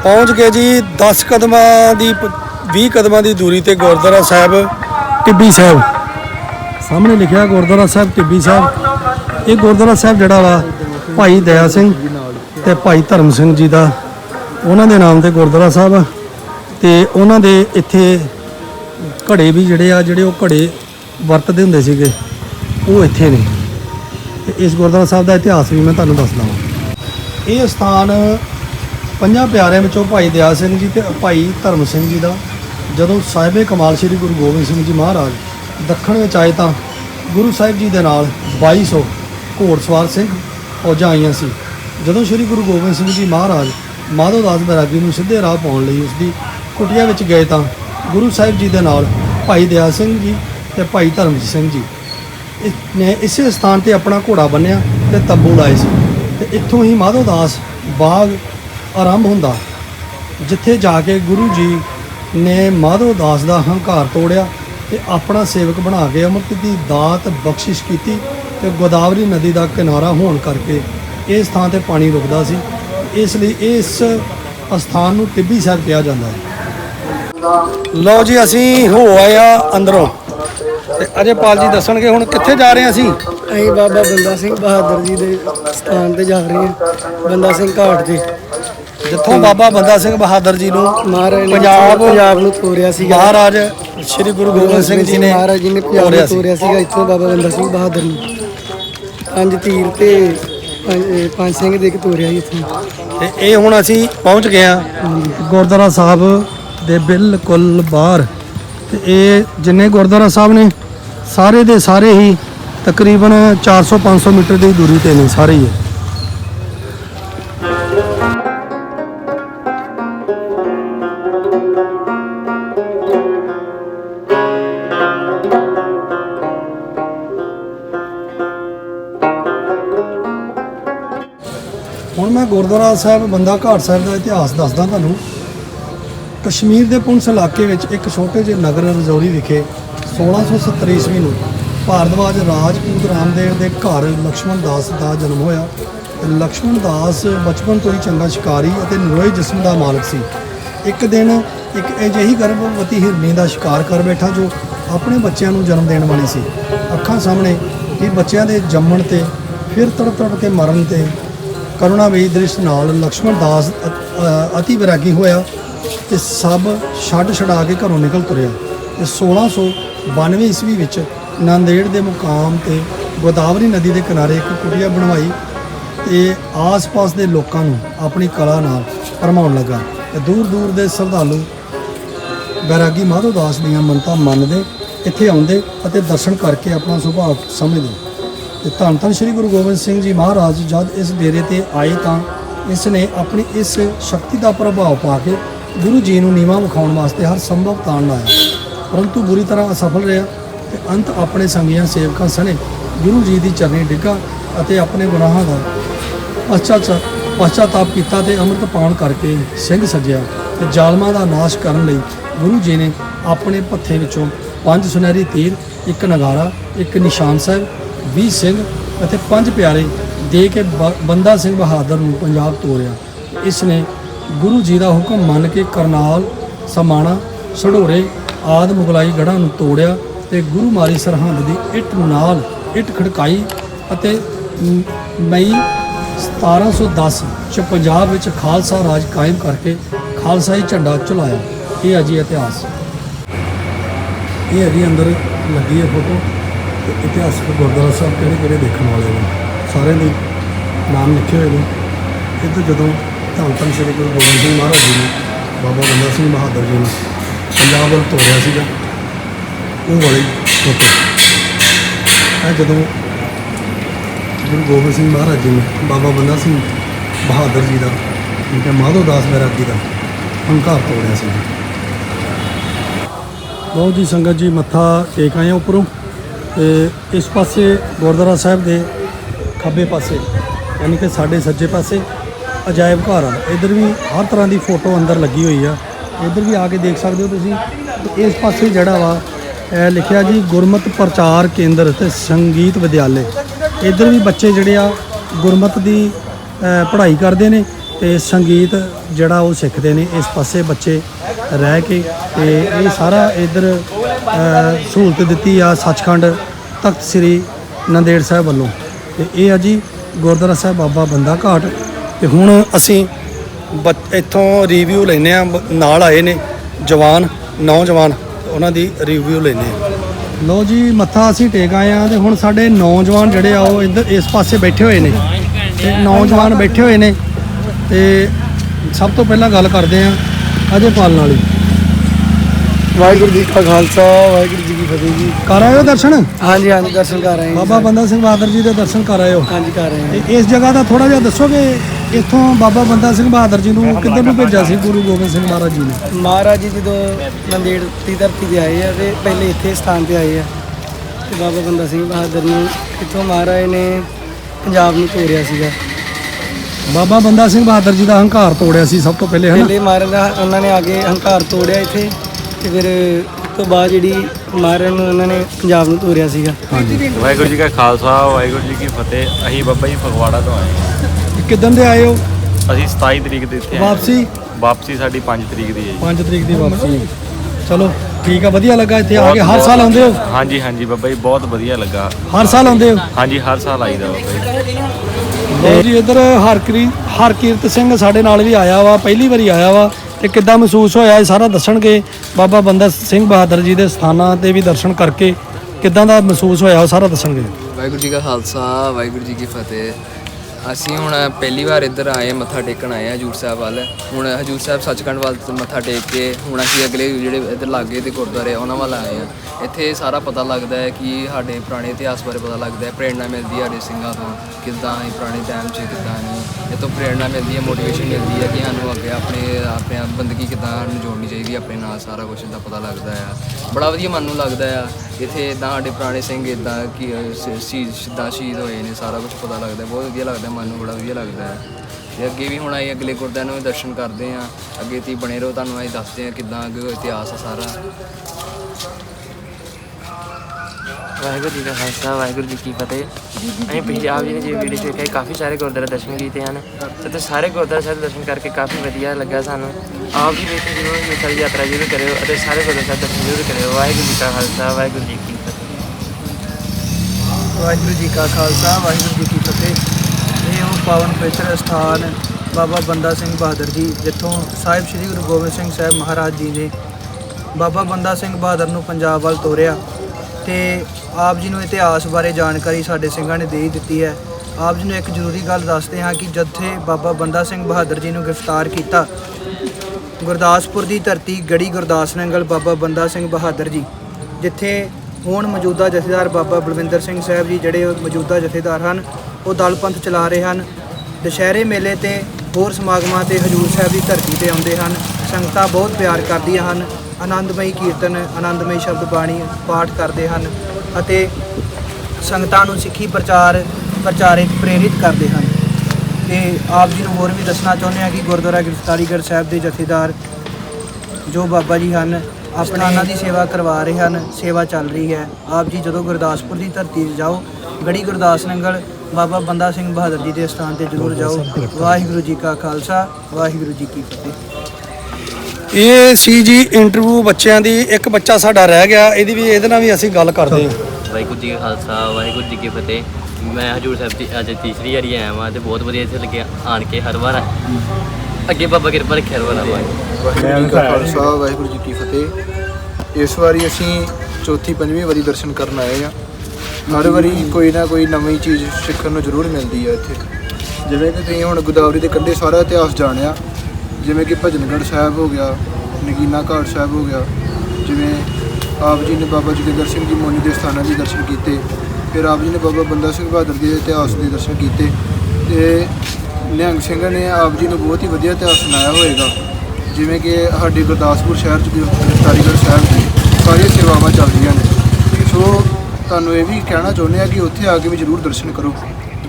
Speaker 1: ਪਹੁੰਚ ਗਏ ਜੀ 10 ਕਦਮਾਂ ਦੀ 20 ਕਦਮਾਂ ਦੀ ਦੂਰੀ ਤੇ ਗੁਰਦੁਆਰਾ ਸਾਹਿਬ ਟਿੱਬੀ ਸਾਹਿਬ। ਸਾਹਮਣੇ ਲਿਖਿਆ ਗੁਰਦੁਆਰਾ ਸਾਹਿਬ ਟਿੱਬੀ ਸਾਹਿਬ। ਇਹ ਗੁਰਦੁਆਰਾ ਸਾਹਿਬ ਜਿਹੜਾ ਵਾ, ਭਾਈ ਦਇਆ ਸਿੰਘ ਤੇ ਭਾਈ ਧਰਮ ਸਿੰਘ ਜੀ ਦਾ। ਉਹਨਾਂ ਦੇ ਨਾਮ ਤੇ ਗੁਰਦੁਆਰਾ ਸਾਹਿਬ ਆ। ਤੇ ਉਹਨਾਂ ਦੇ ਇੱਥੇ ਘੜੇ ਵੀ ਜਿਹੜੇ ਆ, ਜਿਹੜੇ ਉਹ ਘੜੇ ਵਰਤਦੇ ਹੁੰਦੇ ਸੀਗੇ, ਉਹ ਇੱਥੇ ਨੇ। ਤੇ ਇਸ ਗੁਰਦੁਆਰਾ ਸਾਹਿਬ ਦਾ ਇਤਿਹਾਸ ਵੀ ਮੈਂ ਤੁਹਾਨੂੰ ਦੱਸਦਾ ਹਾਂ ਇਹ ਸਥਾਨ ਪੰਜਾਂ ਪਿਆਰਿਆਂ ਵਿੱਚੋਂ ਭਾਈ ਦਿਆ ਸਿੰਘ ਜੀ ਤੇ ਭਾਈ ਧਰਮ ਸਿੰਘ ਜੀ ਦਾ, ਜਦੋਂ ਸਾਹਿਬੇ ਕਮਾਲ ਸ੍ਰੀ ਗੁਰੂ ਗੋਬਿੰਦ ਸਿੰਘ ਜੀ ਮਹਾਰਾਜ ਦੱਖਣ ਵਿੱਚ ਆਏ ਤਾਂ ਗੁਰੂ ਸਾਹਿਬ ਜੀ ਦੇ ਨਾਲ 2200 ਘੋੜਸਵਾਰ ਸਿੰਘ ਫੌਜਾਂ ਆਈਆਂ ਸੀ। ਜਦੋਂ ਸ੍ਰੀ ਗੁਰੂ ਗੋਬਿੰਦ ਸਿੰਘ ਜੀ ਮਹਾਰਾਜ ਮਾਧੋ ਦਾਸ ਬੈਰਾਗੀ ਨੂੰ ਸਿੱਧੇ ਰਾਹ ਪਾਉਣ ਲਈ ਉਸ ਦੀ ਕੁਟੀਆ ਵਿੱਚ ਗਏ ਤਾਂ ਗੁਰੂ ਸਾਹਿਬ ਜੀ ਦੇ ਨਾਲ ਭਾਈ ਦਿਆ ਸਿੰਘ ਜੀ ਤੇ ਭਾਈ ਧਰਮ ਸਿੰਘ ਜੀ ਇਸ ਨੇ ਇਸੇ ਸਥਾਨ ਤੇ ਆਪਣਾ ਘੋੜਾ ਬੰਨਿਆ ਤੇ ਤੰਬੂ ਲਾਏ ਸੀ ਤੇ ਇੱਥੋਂ ਹੀ ਮਾਧੋ ਦਾਸ ਬਾਗ ਆਰੰਭ ਹੁੰਦਾ। ਜਿੱਥੇ ਜਾ ਕੇ ਗੁਰੂ ਜੀ ਨੇ ਮਾਧੋ ਦਾਸ ਦਾ ਹੰਕਾਰ ਤੋੜਿਆ ਤੇ ਆਪਣਾ ਸੇਵਕ ਬਣਾ ਕੇ ਅੰਮ੍ਰਿਤ ਦੀ ਦਾਤ ਬਖਸ਼ਿਸ਼ ਕੀਤੀ ਤੇ ਗੋਦਾਵਰੀ ਨਦੀ ਦਾ ਕਿਨਾਰਾ ਹੋਣ ਕਰਕੇ ਇਸ ਥਾਂ ਤੇ ਪਾਣੀ ਰੁਕਦਾ ਸੀ। ਇਸ ਲਈ ਇਸ ਸਥਾਨ ਨੂੰ ਟਿੱਬੀ ਸਾਹਿਬ ਕਿਹਾ ਜਾਂਦਾ ਹੈ। ਲਓ ਜੀ, ਅਸੀਂ ਹੋ ਆਏ ਆ ਅੰਦਰੋਂ। ਤੇ ਅਜੇਪਾਲ ਜੀ ਦੱਸਣਗੇ ਹੁਣ ਕਿੱਥੇ ਜਾ ਰਹੇ ਹਾਂ ਅਸੀਂ?
Speaker 6: ਅਸੀਂ ਬਾਬਾ ਬੰਦਾ ਸਿੰਘ ਬਹਾਦਰ ਜੀ ਦੇ ਸਥਾਨ ਤੇ ਜਾ ਰਹੇ ਹਾਂ। ਬੰਦਾ ਸਿੰਘ ਘਾਟ ਤੇ।
Speaker 1: ਜਿੱਥੋਂ ਬਾਬਾ ਬੰਦਾ ਸਿੰਘ ਬਹਾਦਰ ਜੀ ਨੂੰ
Speaker 6: ਮਹਾਰਾਜ ਨੇ
Speaker 1: ਪੰਜਾਬ
Speaker 6: ਪੰਜਾਬ ਨੂੰ ਤੋਰਿਆ ਸੀਗਾ।
Speaker 1: ਮਹਾਰਾਜ ਸ੍ਰੀ ਗੁਰੂ ਗੋਬਿੰਦ ਸਿੰਘ ਜੀ ਨੇ
Speaker 6: ਮਹਾਰਾਜ ਜੀ ਨੇ ਪੰਜਾਬ ਨੂੰ
Speaker 1: ਸੀ।
Speaker 6: ਤੋਰਿਆ ਸੀਗਾ ਇੱਥੋਂ ਬਾਬਾ ਬੰਦਾ ਸਿੰਘ ਬਹਾਦਰ ਨੂੰ। ਪੰਜ ਤੀਰ ਤੇ ਪੰਜ ਸਿੰਘ ਦੇ ਕੇ ਤੋਰਿਆ ਜੀ ਇੱਥੋਂ।
Speaker 1: ਤੇ ਇਹ ਹੁਣ ਅਸੀਂ ਪਹੁੰਚ ਗਏ ਆ ਗੁਰਦੁਆਰਾ ਸਾਹਿਬ ਦੇ ਬਿਲਕੁਲ ਬਾਹਰ। ਤੇ ਇਹ ਜਿੰਨੇ ਗੁਰਦੁਆਰਾ ਸਾਹਿਬ ਨੇ ਸਾਰੇ ਦੇ ਸਾਰੇ ਹੀ ਤਕਰੀਬਨ 400-500 ਮੀਟਰ ਦੀ ਦੂਰੀ ਤੇ ਨੇ ਸਾਰੇ ਹੀ। ਗੁਰਦੁਆਰਾ ਸਾਹਿਬ, ਬੰਦਾ ਘਾਟ ਸਾਹਿਬ ਦਾ ਇਤਿਹਾਸ ਦੱਸਦਾ ਤੁਹਾਨੂੰ। ਕਸ਼ਮੀਰ ਦੇ ਪੁੰਸ ਇਲਾਕੇ ਵਿੱਚ ਇੱਕ ਛੋਟੇ ਜਿਹੇ ਨਗਰ ਰਜੌਰੀ ਵਿਖੇ 1670 ਈਸਵੀ ਨੂੰ ਭਾਰਦਵਾਜ ਰਾਜਪੂਤ ਰਾਮਦੇਵ ਦੇ ਘਰ ਲక్ష్మణ ਦਾਸ ਦਾ ਜਨਮ ਹੋਇਆ। ਲక్ష్మణ ਦਾਸ ਬਚਪਨ ਤੋਂ ਹੀ ਚੰਗਾ ਸ਼ਿਕਾਰੀ ਅਤੇ ਨਰੋਏ ਜਿਸਮ ਦਾ ਮਾਲਕ ਸੀ। ਇੱਕ ਦਿਨ ਇੱਕ ਅਜਿਹੀ ਗਰਭਵਤੀ ਹਿਰਨੀ ਦਾ ਸ਼ਿਕਾਰ ਕਰ ਬੈਠਾ ਜੋ ਆਪਣੇ ਬੱਚਿਆਂ ਨੂੰ ਜਨਮ ਦੇਣ ਵਾਲੀ ਸੀ। ਅੱਖਾਂ ਸਾਹਮਣੇ ਇਹ ਬੱਚਿਆਂ ਦੇ ਜੰਮਣ ਤੇ ਫਿਰ ਤੜਤੜ ਕੇ ਮਰਨ ਤੇ ਕਰੁਣਾਮਈ ਦ੍ਰਿਸ਼ ਨਾਲ ਲక్ష్ਮਣ ਦਾਸ ਅਤੀ ਵਿਰਾਗੀ ਹੋਇਆ ਤੇ ਸਭ ਛੱਡ ਛਡਾ ਕੇ ਘਰੋਂ ਨਿਕਲ ਤੁਰਿਆ। ਤੇ 1692 ਈਸਵੀ ਵਿੱਚ ਨਾਂਦੇੜ ਦੇ ਮੁਕਾਮ ਤੇ ਗੋਦਾਵਰੀ ਨਦੀ ਦੇ ਕਿਨਾਰੇ ਇੱਕ ਕੁਟੀਆ ਬਣਵਾਈ ਤੇ ਆਸ-ਪਾਸ ਦੇ ਲੋਕਾਂ ਨੂੰ ਆਪਣੀ ਕਲਾ ਨਾਲ ਪਰਮਾਉਣ ਲੱਗਾ। ਤੇ ਦੂਰ-ਦੂਰ ਦੇ ਸਰਧਾਲੂ ਬੈਰਾਗੀ ਮਾਧੋ ਦਾਸ ਦੀਆਂ ਮੰਨਤਾਂ ਮੰਨਦੇ, ਇੱਥੇ ਆਉਂਦੇ ਅਤੇ ਦਰਸ਼ਨ ਕਰਕੇ ਆਪਣਾ ਸੁਭਾਅ ਸਮਝਦੇ। ਤੇ ਧੰਨ ਧੰਨ ਸ੍ਰੀ ਗੁਰੂ ਗੋਬਿੰਦ ਸਿੰਘ ਜੀ ਮਹਾਰਾਜ, ਜਦ ਇਸ ਡੇਰੇ ਤੇ ਆਏ ਤਾਂ ਇਸ ਨੇ ਆਪਣੀ ਇਸ ਸ਼ਕਤੀ ਦਾ ਪ੍ਰਭਾਵ ਪਾ ਕੇ ਗੁਰੂ ਜੀ ਨੂੰ ਨੀਵਾਂ ਵਿਖਾਉਣ ਵਾਸਤੇ ਹਰ ਸੰਭਵ ਤਾਣ ਲਾਇਆ। ਪਰੰਤੂ ਬੁਰੀ ਤਰ੍ਹਾਂ ਅਸਫਲ ਰਿਹਾ ਤੇ ਅੰਤ ਆਪਣੇ ਸੰਗੀਆਂ ਸੇਵਕਾਂ ਸਣੇ ਗੁਰੂ ਜੀ ਦੀ ਚਰਨੀ ਡਿੱਗਾ ਅਤੇ ਆਪਣੇ ਗੁਨਾਹਾਂ ਦਾ ਪਛਤਾਚਾ ਪਛਤਾਤਾਪ ਕੀਤਾ ਤੇ ਅੰਮ੍ਰਿਤ ਪਾਣ ਕਰਕੇ ਸਿੰਘ ਸੱਜਿਆ ਤੇ ਜ਼ਾਲਮਾਂ ਦਾ ਨਾਸ਼ ਕਰਨ ਲਈ ਗੁਰੂ ਜੀ ਨੇ ਆਪਣੇ ਪੱਥੇ ਵਿੱਚੋਂ ਪੰਜ ਸੁਨਹਿਰੀ ਤੀਰ, ਇੱਕ ਨਗਾਰਾ, ਇੱਕ ਨਿਸ਼ਾਨ ਸਾਹਿਬ 20 ਸਿੰਘ ਅਤੇ ਪੰਜ ਪਿਆਰੇ ਦੇ ਕੇ ਬ- ਬੰਦਾ ਸਿੰਘ ਬਹਾਦਰ ਨੂੰ ਪੰਜਾਬ ਤੋਰਿਆ। ਇਸ ਨੇ ਗੁਰੂ ਜੀ ਦਾ ਹੁਕਮ ਮੰਨ ਕੇ ਕਰਨਾਲ, ਸਮਾਣਾ, ਸਢੋਰੇ ਆਦ ਮੁਗਲਾਈ ਗੜ੍ਹਾਂ ਨੂੰ ਤੋੜਿਆ ਤੇ ਗੁਰੂ ਮਾਰੀ ਸਰਹੰਦ ਦੀ ਇੱਟ ਨਾਲ ਇੱਟ ਖੜਕਾਈ ਅਤੇ ਮ- ਮਈ 1710 ਚ ਪੰਜਾਬ ਵਿੱਚ ਖਾਲਸਾ ਰਾਜ ਕਾਇਮ ਕਰਕੇ ਖਾਲਸਾਈ ਝੰਡਾ ਝੁਲਾਇਆ ਇਹ ਹੈ ਇਤਿਹਾਸ। ਇਹ ਹੈ ਅੰਦਰ ਲੱਗੀ ਹੈ ਫੋਟੋ। ਤੇ ਇਤਿਹਾਸਕ ਗੁਰਦੁਆਰਾ ਸਾਹਿਬ ਕਿਹੜੇ ਕਿਹੜੇ ਦੇਖਣ ਵਾਲੇ ਨੇ? ਸਾਰਿਆਂ ਦੇ ਨਾਮ ਲਿਖੇ ਹੋਏ ਨੇ। ਇੱਧਰ ਜਦੋਂ ਧੰਨ ਧੰਨ ਸ੍ਰੀ ਗੁਰੂ ਗੋਬਿੰਦ ਸਿੰਘ ਮਹਾਰਾਜ ਜੀ ਨੇ ਬਾਬਾ ਬੰਦਾ ਸਿੰਘ ਬਹਾਦਰ ਜੀ ਨੂੰ ਪੰਜਾਬ ਵੱਲ ਤੋਰਿਆ ਸੀਗਾ, ਉਹ ਵਾਲੀ ਫੋਟੋ। ਇਹ ਜਦੋਂ ਗੁਰੂ ਗੋਬਿੰਦ ਸਿੰਘ ਮਹਾਰਾਜ ਜੀ ਨੇ ਬਾਬਾ ਬੰਦਾ ਸਿੰਘ ਬਹਾਦਰ ਜੀ ਦਾ, ਠੀਕ ਹੈ, ਮਾਧੋ ਦਾਸ ਬੈਰਾਗੀ ਦਾ ਹੰਕਾਰ ਤੋੜਿਆ ਸੀ ਬਹੁਤ ਜੀ ਸੰਗਤ ਜੀ, ਮੱਥਾ ਟੇਕ ਆਏ ਆ ਉੱਪਰੋਂ। ਤੇ ਇਸ ਪਾਸੇ ਗੁਰਦੁਆਰਾ ਸਾਹਿਬ ਦੇ ਖੱਬੇ ਪਾਸੇ, ਯਾਨੀ ਕਿ ਸਾਡੇ ਸੱਜੇ ਪਾਸੇ ਅਜਾਇਬ ਘਰ ਆ। ਇਧਰ ਵੀ ਹਰ ਤਰ੍ਹਾਂ ਦੀ ਫੋਟੋ ਅੰਦਰ ਲੱਗੀ ਹੋਈ ਆ। ਇਧਰ ਵੀ ਆ ਕੇ ਦੇਖ ਸਕਦੇ ਹੋ ਤੁਸੀਂ। ਇਸ ਪਾਸੇ ਜਿਹੜਾ ਵਾ, ਇਹ ਲਿਖਿਆ ਜੀ, ਗੁਰਮਤ ਪ੍ਰਚਾਰ ਕੇਂਦਰ ਤੇ ਸੰਗੀਤ ਵਿਦਿਆਲੇ। ਇਧਰ ਵੀ ਬੱਚੇ ਜਿਹੜੇ ਆ, ਗੁਰਮਤ ਦੀ ਪੜ੍ਹਾਈ ਕਰਦੇ ਨੇ ਤੇ ਸੰਗੀਤ ਜਿਹੜਾ ਉਹ ਸਿੱਖਦੇ ਨੇ। ਇਸ ਪਾਸੇ ਬੱਚੇ ਰਹਿ ਕੇ ਤੇ ਇਹ ਸਾਰਾ ਇਧਰ ਸਹੂਲਤ ਦਿੱਤੀ ਆ ਸੱਚਖੰਡ ਤਖਤ ਸ੍ਰੀ ਨੰਦੇੜ ਸਾਹਿਬ ਵੱਲੋਂ। ਤੇ ਇਹ ਆ ਜੀ ਗੁਰਦੁਆਰਾ ਸਾਹਿਬ ਬਾਬਾ ਬੰਦਾ ਘਾਟ। ਤੇ ਹੁਣ ਅਸੀਂ ਬੱਚ- ਇੱਥੋਂ ਰਿਵਿਊ ਲੈਨੇ ਆ ਨਾਲ ਆਏ ਨੇ ਜਵਾਨ, ਨੌਜਵਾਨ ਉਹਨਾਂ ਦੀ ਰਿਵਿਊ ਲੈਨੇ ਆ ਲੋ ਜੀ, ਮੱਥਾ ਅਸੀਂ ਟੇਕ ਆਏ ਆ ਤੇ ਹੁਣ ਸਾਡੇ ਨੌਜਵਾਨ ਜਿਹੜੇ ਆ ਉਹ ਇੱਧਰ ਇਸ ਪਾਸੇ ਬੈਠੇ ਹੋਏ ਨੇ। ਤੇ ਨੌਜਵਾਨ ਬੈਠੇ ਹੋਏ ਨੇ। ਤੇ ਸਭ ਤੋਂ ਪਹਿਲਾਂ ਗੱਲ ਕਰਦੇ ਆ ਅਜੇ ਪਾਲਣ ਵਾਲੀ
Speaker 6: ਵਾਹਿਗੁਰੂ ਜੀ ਕਾ ਖਾਲਸਾ ਵਾਹਿਗੁਰੂ ਜੀ ਕੀ ਫਤਿਹ ਜੀ।
Speaker 1: ਕਰ ਆਇਓ ਦਰਸ਼ਨ?
Speaker 6: ਹਾਂਜੀ ਹਾਂਜੀ ਦਰਸ਼ਨ ਕਰ ਰਹੇ ਹਾਂ
Speaker 1: ਬਾਬਾ ਬੰਦਾ ਸਿੰਘ ਬਹਾਦਰ ਜੀ ਦੇ ਦਰਸ਼ਨ ਕਰ ਆਇਓ।
Speaker 6: ਹਾਂਜੀ ਕਰ ਰਹੇ ਹਾਂ
Speaker 1: ਤੇ ਇਸ ਜਗ੍ਹਾ ਦਾ ਥੋੜਾ ਜਿਹਾ ਦੱਸੋਗੇ ਇੱਥੋਂ ਬਾਬਾ ਬੰਦਾ ਸਿੰਘ ਬਹਾਦਰ ਜੀ ਨੂੰ ਕਿੱਧਰ ਨੂੰ ਭੇਜਿਆ ਸੀ ਗੁਰੂ ਗੋਬਿੰਦ ਸਿੰਘ ਮਹਾਰਾਜ ਜੀ ਨੇ?
Speaker 6: ਮਹਾਰਾਜ ਜੀ ਜਦੋਂ ਨੰਦੇੜ ਦੀ ਧਰਤੀ ਤੇ ਆਏ ਆ ਤੇ ਪਹਿਲੇ ਇੱਥੇ ਸਥਾਨ ਤੇ ਆਏ ਆ ਤੇ ਬਾਬਾ ਬੰਦਾ ਸਿੰਘ ਬਹਾਦਰ ਨੂੰ ਇੱਥੋਂ ਮਹਾਰਾਜ ਨੇ ਪੰਜਾਬ ਨੂੰ ਤੋਰਿਆ ਸੀਗਾ।
Speaker 1: ਬਾਬਾ ਬੰਦਾ ਸਿੰਘ ਬਹਾਦਰ ਜੀ ਦਾ ਹੰਕਾਰ ਤੋੜਿਆ ਸੀ ਸਭ ਤੋਂ ਪਹਿਲੇ ਹਨਾ?
Speaker 6: ਪਹਿਲੇ ਮਹਾਰਾਜ ਦਾ ਉਹਨਾਂ ਨੇ ਆ ਕੇ ਹੰਕਾਰ ਤੋੜਿਆ ਇੱਥੇ। ਤੇ ਫਿਰ ਉਸ ਤੋਂ ਬਾਅਦ ਜਿਹੜੀ ਮਹਾਰਾਜ ਨੂੰ ਉਹਨਾਂ ਨੇ ਪੰਜਾਬ ਨੂੰ ਤੋਰਿਆ ਸੀਗਾ।
Speaker 7: ਵਾਹਿਗੁਰੂ ਜੀ ਕਾ ਖਾਲਸਾ ਵਾਹਿਗੁਰੂ ਜੀ ਕੀ ਫਤਿਹ। ਅਸੀਂ ਬੱਬਾ ਜੀ ਫਗਵਾੜਾ ਤੋਂ ਆਏ ਹਾਂ।
Speaker 1: ਕਿਦਾਂ ਦੇ ਆਏ ਹੋ?
Speaker 7: ਅਸੀਂ 27 ਤਰੀਕ ਦੇ ਇੱਥੇ ਆਏ ਹਾਂ।
Speaker 1: ਵਾਪਸੀ?
Speaker 7: ਵਾਪਸੀ ਸਾਡੀ 5 ਤਰੀਕ ਦੀ ਹੈ ਜੀ।
Speaker 1: 5 ਤਰੀਕ ਦੀ ਵਾਪਸੀ। ਚਲੋ ਠੀਕ ਆ ਵਧੀਆ ਲੱਗਾ ਇੱਥੇ ਆ ਕੇ। ਹਰ ਸਾਲ ਆਉਂਦੇ ਹੋ?
Speaker 7: ਹਾਂਜੀ ਹਾਂਜੀ ਬੱਬਾ ਜੀ ਬਹੁਤ ਵਧੀਆ ਲੱਗਾ।
Speaker 1: ਹਰ ਸਾਲ ਆਉਂਦੇ ਹੋ?
Speaker 7: ਹਾਂਜੀ ਹਰ ਸਾਲ ਆਈਦਾ ਬੱਬਾ ਜੀ।
Speaker 1: ਲਓ ਜੀ ਇੱਧਰ ਹਰਕਰੀ ਹਰਕੀਰਤ ਸਿੰਘ ਸਾਡੇ ਨਾਲ ਵੀ ਆਇਆ ਵਾ ਪਹਿਲੀ ਵਾਰੀ ਆਇਆ ਵਾ। ਤੇ ਕਿੱਦਾਂ ਮਹਿਸੂਸ ਹੋਇਆ? ਇਹ ਸਾਰਾ ਦੱਸਣਗੇ ਬਾਬਾ ਬੰਦਾ ਸਿੰਘ ਬਹਾਦਰ ਜੀ ਦੇ ਸਥਾਨਾਂ ਤੇ ਵੀ ਦਰਸ਼ਨ ਕਰਕੇ ਕਿੱਦਾਂ ਦਾ ਮਹਿਸੂਸ ਹੋਇਆ? ਉਹ ਸਾਰਾ ਦੱਸਣਗੇ।
Speaker 4: ਵਾਹਿਗੁਰੂ ਜੀ ਕਾ ਖਾਲਸਾ, ਵਾਹਿਗੁਰੂ ਜੀ ਕੀ ਫਤਿਹ। ਅਸੀਂ ਹੁਣ ਪਹਿਲੀ ਵਾਰ ਇੱਧਰ ਆਏ, ਮੱਥਾ ਟੇਕਣ ਆਏ ਹਾਂ ਹਜੂਰ ਸਾਹਿਬ ਵੱਲ। ਹੁਣ ਹਜੂਰ ਸਾਹਿਬ ਸੱਚਖੰਡ ਵੱਲ ਮੱਥਾ ਟੇਕ ਕੇ ਹੁਣ ਅਸੀਂ ਅਗਲੇ ਜਿਹੜੇ ਇੱਧਰ ਲਾਗੇ ਦੇ ਗੁਰਦੁਆਰੇ ਉਹਨਾਂ ਵੱਲ ਆਏ ਹਾਂ ਇੱਥੇ ਸਾਰਾ ਪਤਾ ਲੱਗਦਾ ਹੈ ਕਿ ਸਾਡੇ ਪੁਰਾਣੇ ਇਤਿਹਾਸ ਬਾਰੇ ਪਤਾ ਲੱਗਦਾ ਹੈ, ਪ੍ਰੇਰਣਾ ਮਿਲਦੀ ਹੈ ਸਾਡੇ ਸਿੰਘਾਂ ਤੋਂ, ਕਿੱਦਾਂ ਅਸੀਂ ਪੁਰਾਣੇ ਟਾਈਮ 'ਚ ਕਿੱਦਾਂ ਨਹੀਂ। ਇਹ ਤੋਂ ਪ੍ਰੇਰਣਾ ਮਿਲਦੀ ਹੈ ਮੋਟੀਵੇਸ਼ਨ ਮਿਲਦੀ ਹੈ ਕਿ ਸਾਨੂੰ ਅੱਗੇ ਆਪਣੇ ਆਪਣੇ ਬੰਦਗੀ ਕਿੱਦਾਂ ਜੋੜਨੀ ਚਾਹੀਦੀ ਹੈ, ਆਪਣੇ ਨਾਲ ਸਾਰਾ ਕੁਝ ਦਾ ਪਤਾ ਲੱਗਦਾ ਆ। ਬੜਾ ਵਧੀਆ ਮਨ ਨੂੰ ਲੱਗਦਾ ਆ। ਇੱਥੇ ਇਦਾਂ ਸਾਡੇ ਪੁਰਾਣੇ ਸਿੰਘ ਇਦਾਂ ਕੀ ਸ਼ਹੀਦ, ਸਿੱਧਾ ਸ਼ਹੀਦ ਹੋਏ ਨੇ, ਸਾਰਾ ਕੁਝ ਪਤਾ ਲੱਗਦਾ, ਬਹੁਤ ਵਧੀਆ ਲੱਗਦਾ, ਮਨ ਨੂੰ ਬੜਾ ਵਧੀਆ ਲੱਗਦਾ ਹੈ। ਤੇ ਅੱਗੇ ਵੀ ਹੁਣ ਆਏ, ਅਗਲੇ ਗੁਰਦੁਆਰਿਆਂ ਨੂੰ ਵੀ ਦਰਸ਼ਨ ਕਰਦੇ ਆ ਅੱਗੇ ਤੀ ਬਣੇ ਰਹੋ, ਤੁਹਾਨੂੰ ਅਸੀਂ ਦੱਸਦੇ ਆ ਕਿੱਦਾਂ ਅੱਗੇ ਇਤਿਹਾਸ ਆ ਸਾਰਾ।
Speaker 2: ਵਾਹਿਗੁਰੂ ਜੀ ਕਾ ਖਾਲਸਾ, ਵਾਹਿਗੁਰੂ ਜੀ ਕੀ ਫਤਿਹ। ਅਸੀਂ ਪੰਜਾਬ ਆਪ ਜੀ ਨੇ ਜੀ ਵੀਡੀਓ 'ਚ ਕਾਫੀ ਸਾਰੇ ਗੁਰਦੁਆਰਾ ਦਰਸ਼ਨ ਕੀਤੇ ਹਨ। ਤੇ ਤੇ ਸਾਰੇ ਗੁਰਦੁਆਰਾ ਸਾਹਿਬ ਦਰਸ਼ਨ ਕਰਕੇ ਕਾਫੀ ਵਧੀਆ ਲੱਗਾ ਸਾਨੂੰ। ਆਪ ਜੀ ਵੇਖੇ ਜਰੂਰ ਇਹ ਸਾਰੀ ਯਾਤਰਾ ਜ਼ਰੂਰ ਕਰਿਓ ਅਤੇ ਸਾਰੇ ਗੁਰਦੁਆਰਾ ਸਾਹਿਬ ਦਰਸ਼ਨ ਜ਼ਰੂਰ ਕਰਿਓ। ਵਾਹਿਗੁਰੂ ਜੀ ਕਾ ਖਾਲਸਾ, ਵਾਹਿਗੁਰੂ ਜੀ ਕੀ ਫਤਿਹ।
Speaker 6: ਵਾਹਿਗੁਰੂ ਜੀ ਕਾ ਖਾਲਸਾ, ਵਾਹਿਗੁਰੂ ਜੀ ਕੀ ਫਤਿਹ। ਇਹ ਉਹ ਪਾਵਨ ਪਵਿੱਤਰ ਸਥਾਨ ਬਾਬਾ ਬੰਦਾ ਸਿੰਘ ਬਹਾਦਰ ਜੀ, ਜਿੱਥੋਂ ਸਾਹਿਬ ਸ੍ਰੀ ਗੁਰੂ ਗੋਬਿੰਦ ਸਿੰਘ ਸਾਹਿਬ ਮਹਾਰਾਜ ਜੀ ਨੇ ਬਾਬਾ ਬੰਦਾ ਸਿੰਘ ਬਹਾਦਰ ਨੂੰ ਪੰਜਾਬ ਵੱਲ ਤੋਰਿਆ। ਤੇ ਆਪ ਜੀ ਨੂੰ ਇਤਿਹਾਸ ਬਾਰੇ ਜਾਣਕਾਰੀ ਸਾਡੇ ਸਿੰਘਾਂ ਨੇ ਦੇ ਹੀ ਦਿੱਤੀ ਹੈ। ਆਪ ਜੀ ਨੂੰ ਇੱਕ ਜ਼ਰੂਰੀ ਗੱਲ ਦੱਸਦੇ ਹਾਂ ਕਿ ਜਥੇ ਬਾਬਾ ਬੰਦਾ ਸਿੰਘ ਬਹਾਦਰ ਜੀ ਨੂੰ ਗ੍ਰਿਫਤਾਰ ਕੀਤਾ। ਗੁਰਦਾਸਪੁਰ ਦੀ ਧਰਤੀ ਗੜੀ ਗੁਰਦਾਸ ਨੰਗਲ ਬਾਬਾ ਬੰਦਾ ਸਿੰਘ ਬਹਾਦਰ ਜੀ, ਜਿੱਥੇ ਹੁਣ ਮੌਜੂਦਾ ਜਥੇਦਾਰ ਬਾਬਾ ਬਲਵਿੰਦਰ ਸਿੰਘ ਸਾਹਿਬ ਜੀ ਜਿਹੜੇ ਮੌਜੂਦਾ ਜਥੇਦਾਰ ਹਨ, ਉਹ ਦਲ ਪੰਥ ਚਲਾ ਰਹੇ ਹਨ। ਦੁਸ਼ਹਿਰੇ ਮੇਲੇ ਤੇ ਹੋਰ ਸਮਾਗਮਾਂ ਤੇ ਹਜੂਰ ਸਾਹਿਬ ਦੀ ਧਰਤੀ ਤੇ ਆਉਂਦੇ ਹਨ। ਸੰਗਤਾਂ ਬਹੁਤ ਪਿਆਰ ਕਰਦੀਆਂ ਹਨ। ਆਨੰਦਮਈ ਕੀਰਤਨ ਆਨੰਦਮਈ ਸ਼ਬਦ ਬਾਣੀ ਪਾਠ ਕਰਦੇ ਹਨ ਅਤੇ ਸੰਗਤਾਂ ਨੂੰ ਸਿੱਖੀ ਪ੍ਰਚਾਰ ਪ੍ਰਚਾਰਿਤ ਪ੍ਰੇਰਿਤ ਕਰਦੇ ਹਨ। ਤੇ ਆਪ ਜੀ ਨੂੰ ਹੋਰ ਵੀ ਦੱਸਣਾ ਚਾਹੁੰਦੇ ਹਾਂ ਕਿ ਗੁਰਦੁਆਰਾ ਗ੍ਰਿਫਤਾਰੀਗੜ੍ਹ ਸਾਹਿਬ ਦੇ ਜਥੇਦਾਰ ਜੋ ਬਾਬਾ ਜੀ ਹਨ ਆਪਣਾਨਾਂ ਦੀ ਸੇਵਾ ਕਰਵਾ ਰਹੇ ਹਨ ਸੇਵਾ ਚੱਲ ਰਹੀ ਹੈ। ਆਪ ਜੀ ਜਦੋਂ ਗੁਰਦਾਸਪੁਰ ਦੀ ਧਰਤੀ 'ਤੇ ਜਾਓ ਗੜੀ ਗੁਰਦਾਸ ਨੰਗਲ ਬਾਬਾ ਬੰਦਾ ਸਿੰਘ ਬਹਾਦਰ ਜੀ ਦੇ ਸਥਾਨ ਤੇ ਜ਼ਰੂਰ ਜਾਓ। ਵਾਹਿਗੁਰੂ ਜੀ ਕਾ ਖਾਲਸਾ ਵਾਹਿਗੁਰੂ ਜੀ ਕੀ ਫਤਿਹ।
Speaker 1: ਇਹ ਸੀ ਜੀ ਇੰਟਰਵਿਊ ਬੱਚਿਆਂ ਦੀ ਇੱਕ ਬੱਚਾ ਸਾਡਾ ਰਹਿ ਗਿਆ ਇਹਦੀ ਵੀ ਇਹਦੇ ਨਾਲ ਵੀ ਅਸੀਂ ਗੱਲ ਕਰਦੇ ਹਾਂ।
Speaker 2: ਵਾਹਿਗੁਰੂ ਜੀ ਕਾ ਖਾਲਸਾ ਵਾਹਿਗੁਰੂ ਜੀ ਕੀ ਫਤਿਹ। ਮੈਂ ਹਜੂਰ ਸਾਹਿਬ ਦੀ ਅੱਜ ਤੀਸਰੀ ਵਾਰੀ ਆਇਆ ਵਾਂ ਤੇ ਬਹੁਤ ਵਧੀਆ ਇੱਥੇ ਲੱਗਿਆ ਆਣ ਕੇ ਹਰ ਵਾਰ ਅੱਗੇ ਬਾਬਾ ਕਿਰਪਾ ਰੱਖੇ ਹਰ ਵਾਰ
Speaker 8: ਵਾਹਿਗੁਰੂ। ਜੀ ਕਾ ਖਾਲਸਾ ਵਾਹਿਗੁਰੂ ਜੀ ਕੀ ਫਤਿਹ। ਇਸ ਵਾਰੀ ਅਸੀਂ ਚੌਥੀ ਪੰਜਵੀਂ ਵਾਰੀ ਦਰਸ਼ਨ ਕਰਨ ਆਏ ਆ। ਹਰ ਵਾਰੀ ਕੋਈ ਨਾ ਕੋਈ ਨਵੀਂ ਚੀਜ਼ ਸਿੱਖਣ ਨੂੰ ਜ਼ਰੂਰ ਮਿਲਦੀ ਆ ਇੱਥੇ। ਜਿਵੇਂ ਕਿ ਤੁਸੀਂ ਹੁਣ ਗੋਦਾਵਰੀ ਦੇ ਕੰਢੇ ਸਾਰਾ ਇਤਿਹਾਸ ਜਾਣਿਆ ਜਿਵੇਂ ਕਿ ਭਜਨਗੜ੍ਹ ਸਾਹਿਬ ਹੋ ਗਿਆ, ਨਗੀਨਾ ਘਾਟ ਸਾਹਿਬ ਹੋ ਗਿਆ, ਜਿਵੇਂ ਆਪ ਜੀ ਨੇ ਬਾਬਾ ਜੋਗਿੰਦਰ ਸਿੰਘ ਜੀ ਮੋਨੀ ਦੇ ਸਥਾਨਾਂ ਦੇ ਦਰਸ਼ਨ ਕੀਤੇ, ਫਿਰ ਆਪ ਜੀ ਨੇ ਬਾਬਾ ਬੰਦਾ ਸਿੰਘ ਬਹਾਦਰ ਦੇ ਇਤਿਹਾਸ ਦੇ ਦਰਸ਼ਨ ਕੀਤੇ, ਤੇ ਨਿਹੰਗ ਸਿੰਘ ਨੇ ਆਪ ਜੀ ਨੂੰ ਬਹੁਤ ਹੀ ਵਧੀਆ ਇਤਿਹਾਸ ਸੁਣਾਇਆ ਹੋਏਗਾ, ਜਿਵੇਂ ਕਿ ਸਾਡੇ ਗੁਰਦਾਸਪੁਰ ਸ਼ਹਿਰ ਚ ਗ੍ਰਿਫਤਾਰੀਗੜ੍ਹ ਸਾਹਿਬ ਦੀ ਸਾਰੀਆਂ ਸੇਵਾਵਾਂ ਚੱਲਦੀਆਂ ਨੇ। ਸੋ ਤੁਹਾਨੂੰ ਇਹ ਵੀ ਕਹਿਣਾ ਚਾਹੁੰਦੇ ਆ ਕਿ ਉੱਥੇ ਆ ਕੇ ਵੀ ਜ਼ਰੂਰ ਦਰਸ਼ਨ ਕਰੋ।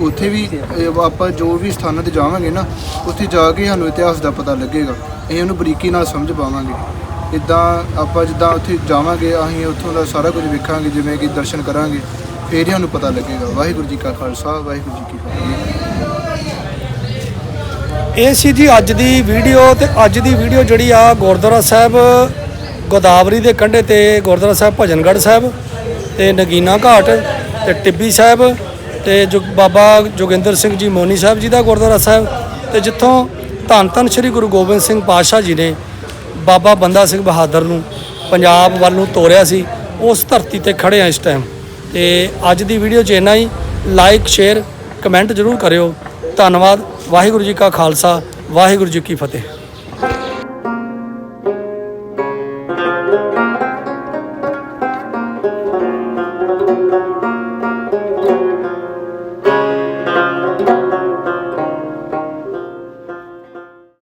Speaker 8: ਉੱਥੇ ਵੀ, ਇਹ ਆਪਾਂ ਜੋ ਵੀ ਸਥਾਨਾਂ ਤੇ ਜਾਵਾਂਗੇ ਨਾ, ਉੱਥੇ ਜਾ ਕੇ ਸਾਨੂੰ ਇਤਿਹਾਸ ਦਾ ਪਤਾ ਲੱਗੇਗਾ। ਅਸੀਂ ਉਹਨੂੰ ਬਰੀਕੀ ਨਾਲ ਸਮਝ ਪਾਵਾਂਗੇ। ਇਦਾਂ ਆਪਾਂ ਜਿੱਦਾਂ ਉੱਥੇ ਜਾਵਾਂਗੇ, ਅਸੀਂ ਉੱਥੋਂ ਦਾ ਸਾਰਾ ਕੁਝ ਵੇਖਾਂਗੇ, ਜਿਵੇਂ ਕਿ ਦਰਸ਼ਨ ਕਰਾਂਗੇ, ਫੇਰ ਹੀ ਸਾਨੂੰ ਪਤਾ ਲੱਗੇਗਾ। ਵਾਹਿਗੁਰੂ ਜੀ ਕਾ ਖਾਲਸਾ, ਵਾਹਿਗੁਰੂ ਜੀ ਕੀ ਫਤਿਹ।
Speaker 1: ਇਹ ਸੀ ਜੀ ਅੱਜ ਦੀ ਵੀਡੀਓ ਤੇ ਅੱਜ ਦੀ ਵੀਡੀਓ ਜਿਹੜੀ ਆ ਗੁਰਦੁਆਰਾ ਸਾਹਿਬ ਗੋਦਾਵਰੀ ਦੇ ਕੰਢੇ ਤੇ ਗੁਰਦੁਆਰਾ ਸਾਹਿਬ ਭਜਨਗੜ੍ਹ ਸਾਹਿਬ ਤੇ ਨਗੀਨਾ ਘਾਟ ਤੇ ਟਿੱਬੀ ਸਾਹਿਬ ਤੇ ਜੋ ਬਾਬਾ ਜੋਗਿੰਦਰ ਸਿੰਘ ਜੀ ਮੋਨੀ ਸਾਹਿਬ ਜੀ ਦਾ ਗੁਰਦੁਆਰਾ ਸਾਹਿਬ ਤੇ ਜਿੱਥੋਂ ਧੰਨ ਧੰਨ ਸ੍ਰੀ ਗੁਰੂ ਗੋਬਿੰਦ ਸਿੰਘ ਪਾਤਸ਼ਾਹ ਜੀ ਨੇ ਬਾਬਾ ਬੰਦਾ ਸਿੰਘ ਬਹਾਦਰ ਨੂੰ ਪੰਜਾਬ ਵੱਲ ਨੂੰ ਤੋਰਿਆ ਸੀ, ਉਸ ਧਰਤੀ ਤੇ ਖੜੇ ਆ ਇਸ ਟਾਈਮ ਤੇ ਅੱਜ ਦੀ ਵੀਡੀਓ 'ਚ ਇੰਨਾ ਹੀ। ਲਾਈਕ ਸ਼ੇਅਰ ਕਮੈਂਟ ਜ਼ਰੂਰ ਕਰਿਓ। ਧੰਨਵਾਦ। ਵਾਹਿਗੁਰੂ ਜੀ ਕਾ ਖਾਲਸਾ। ਵਾਹਿਗੁਰੂ ਜੀ ਕੀ ਫਤਿਹ।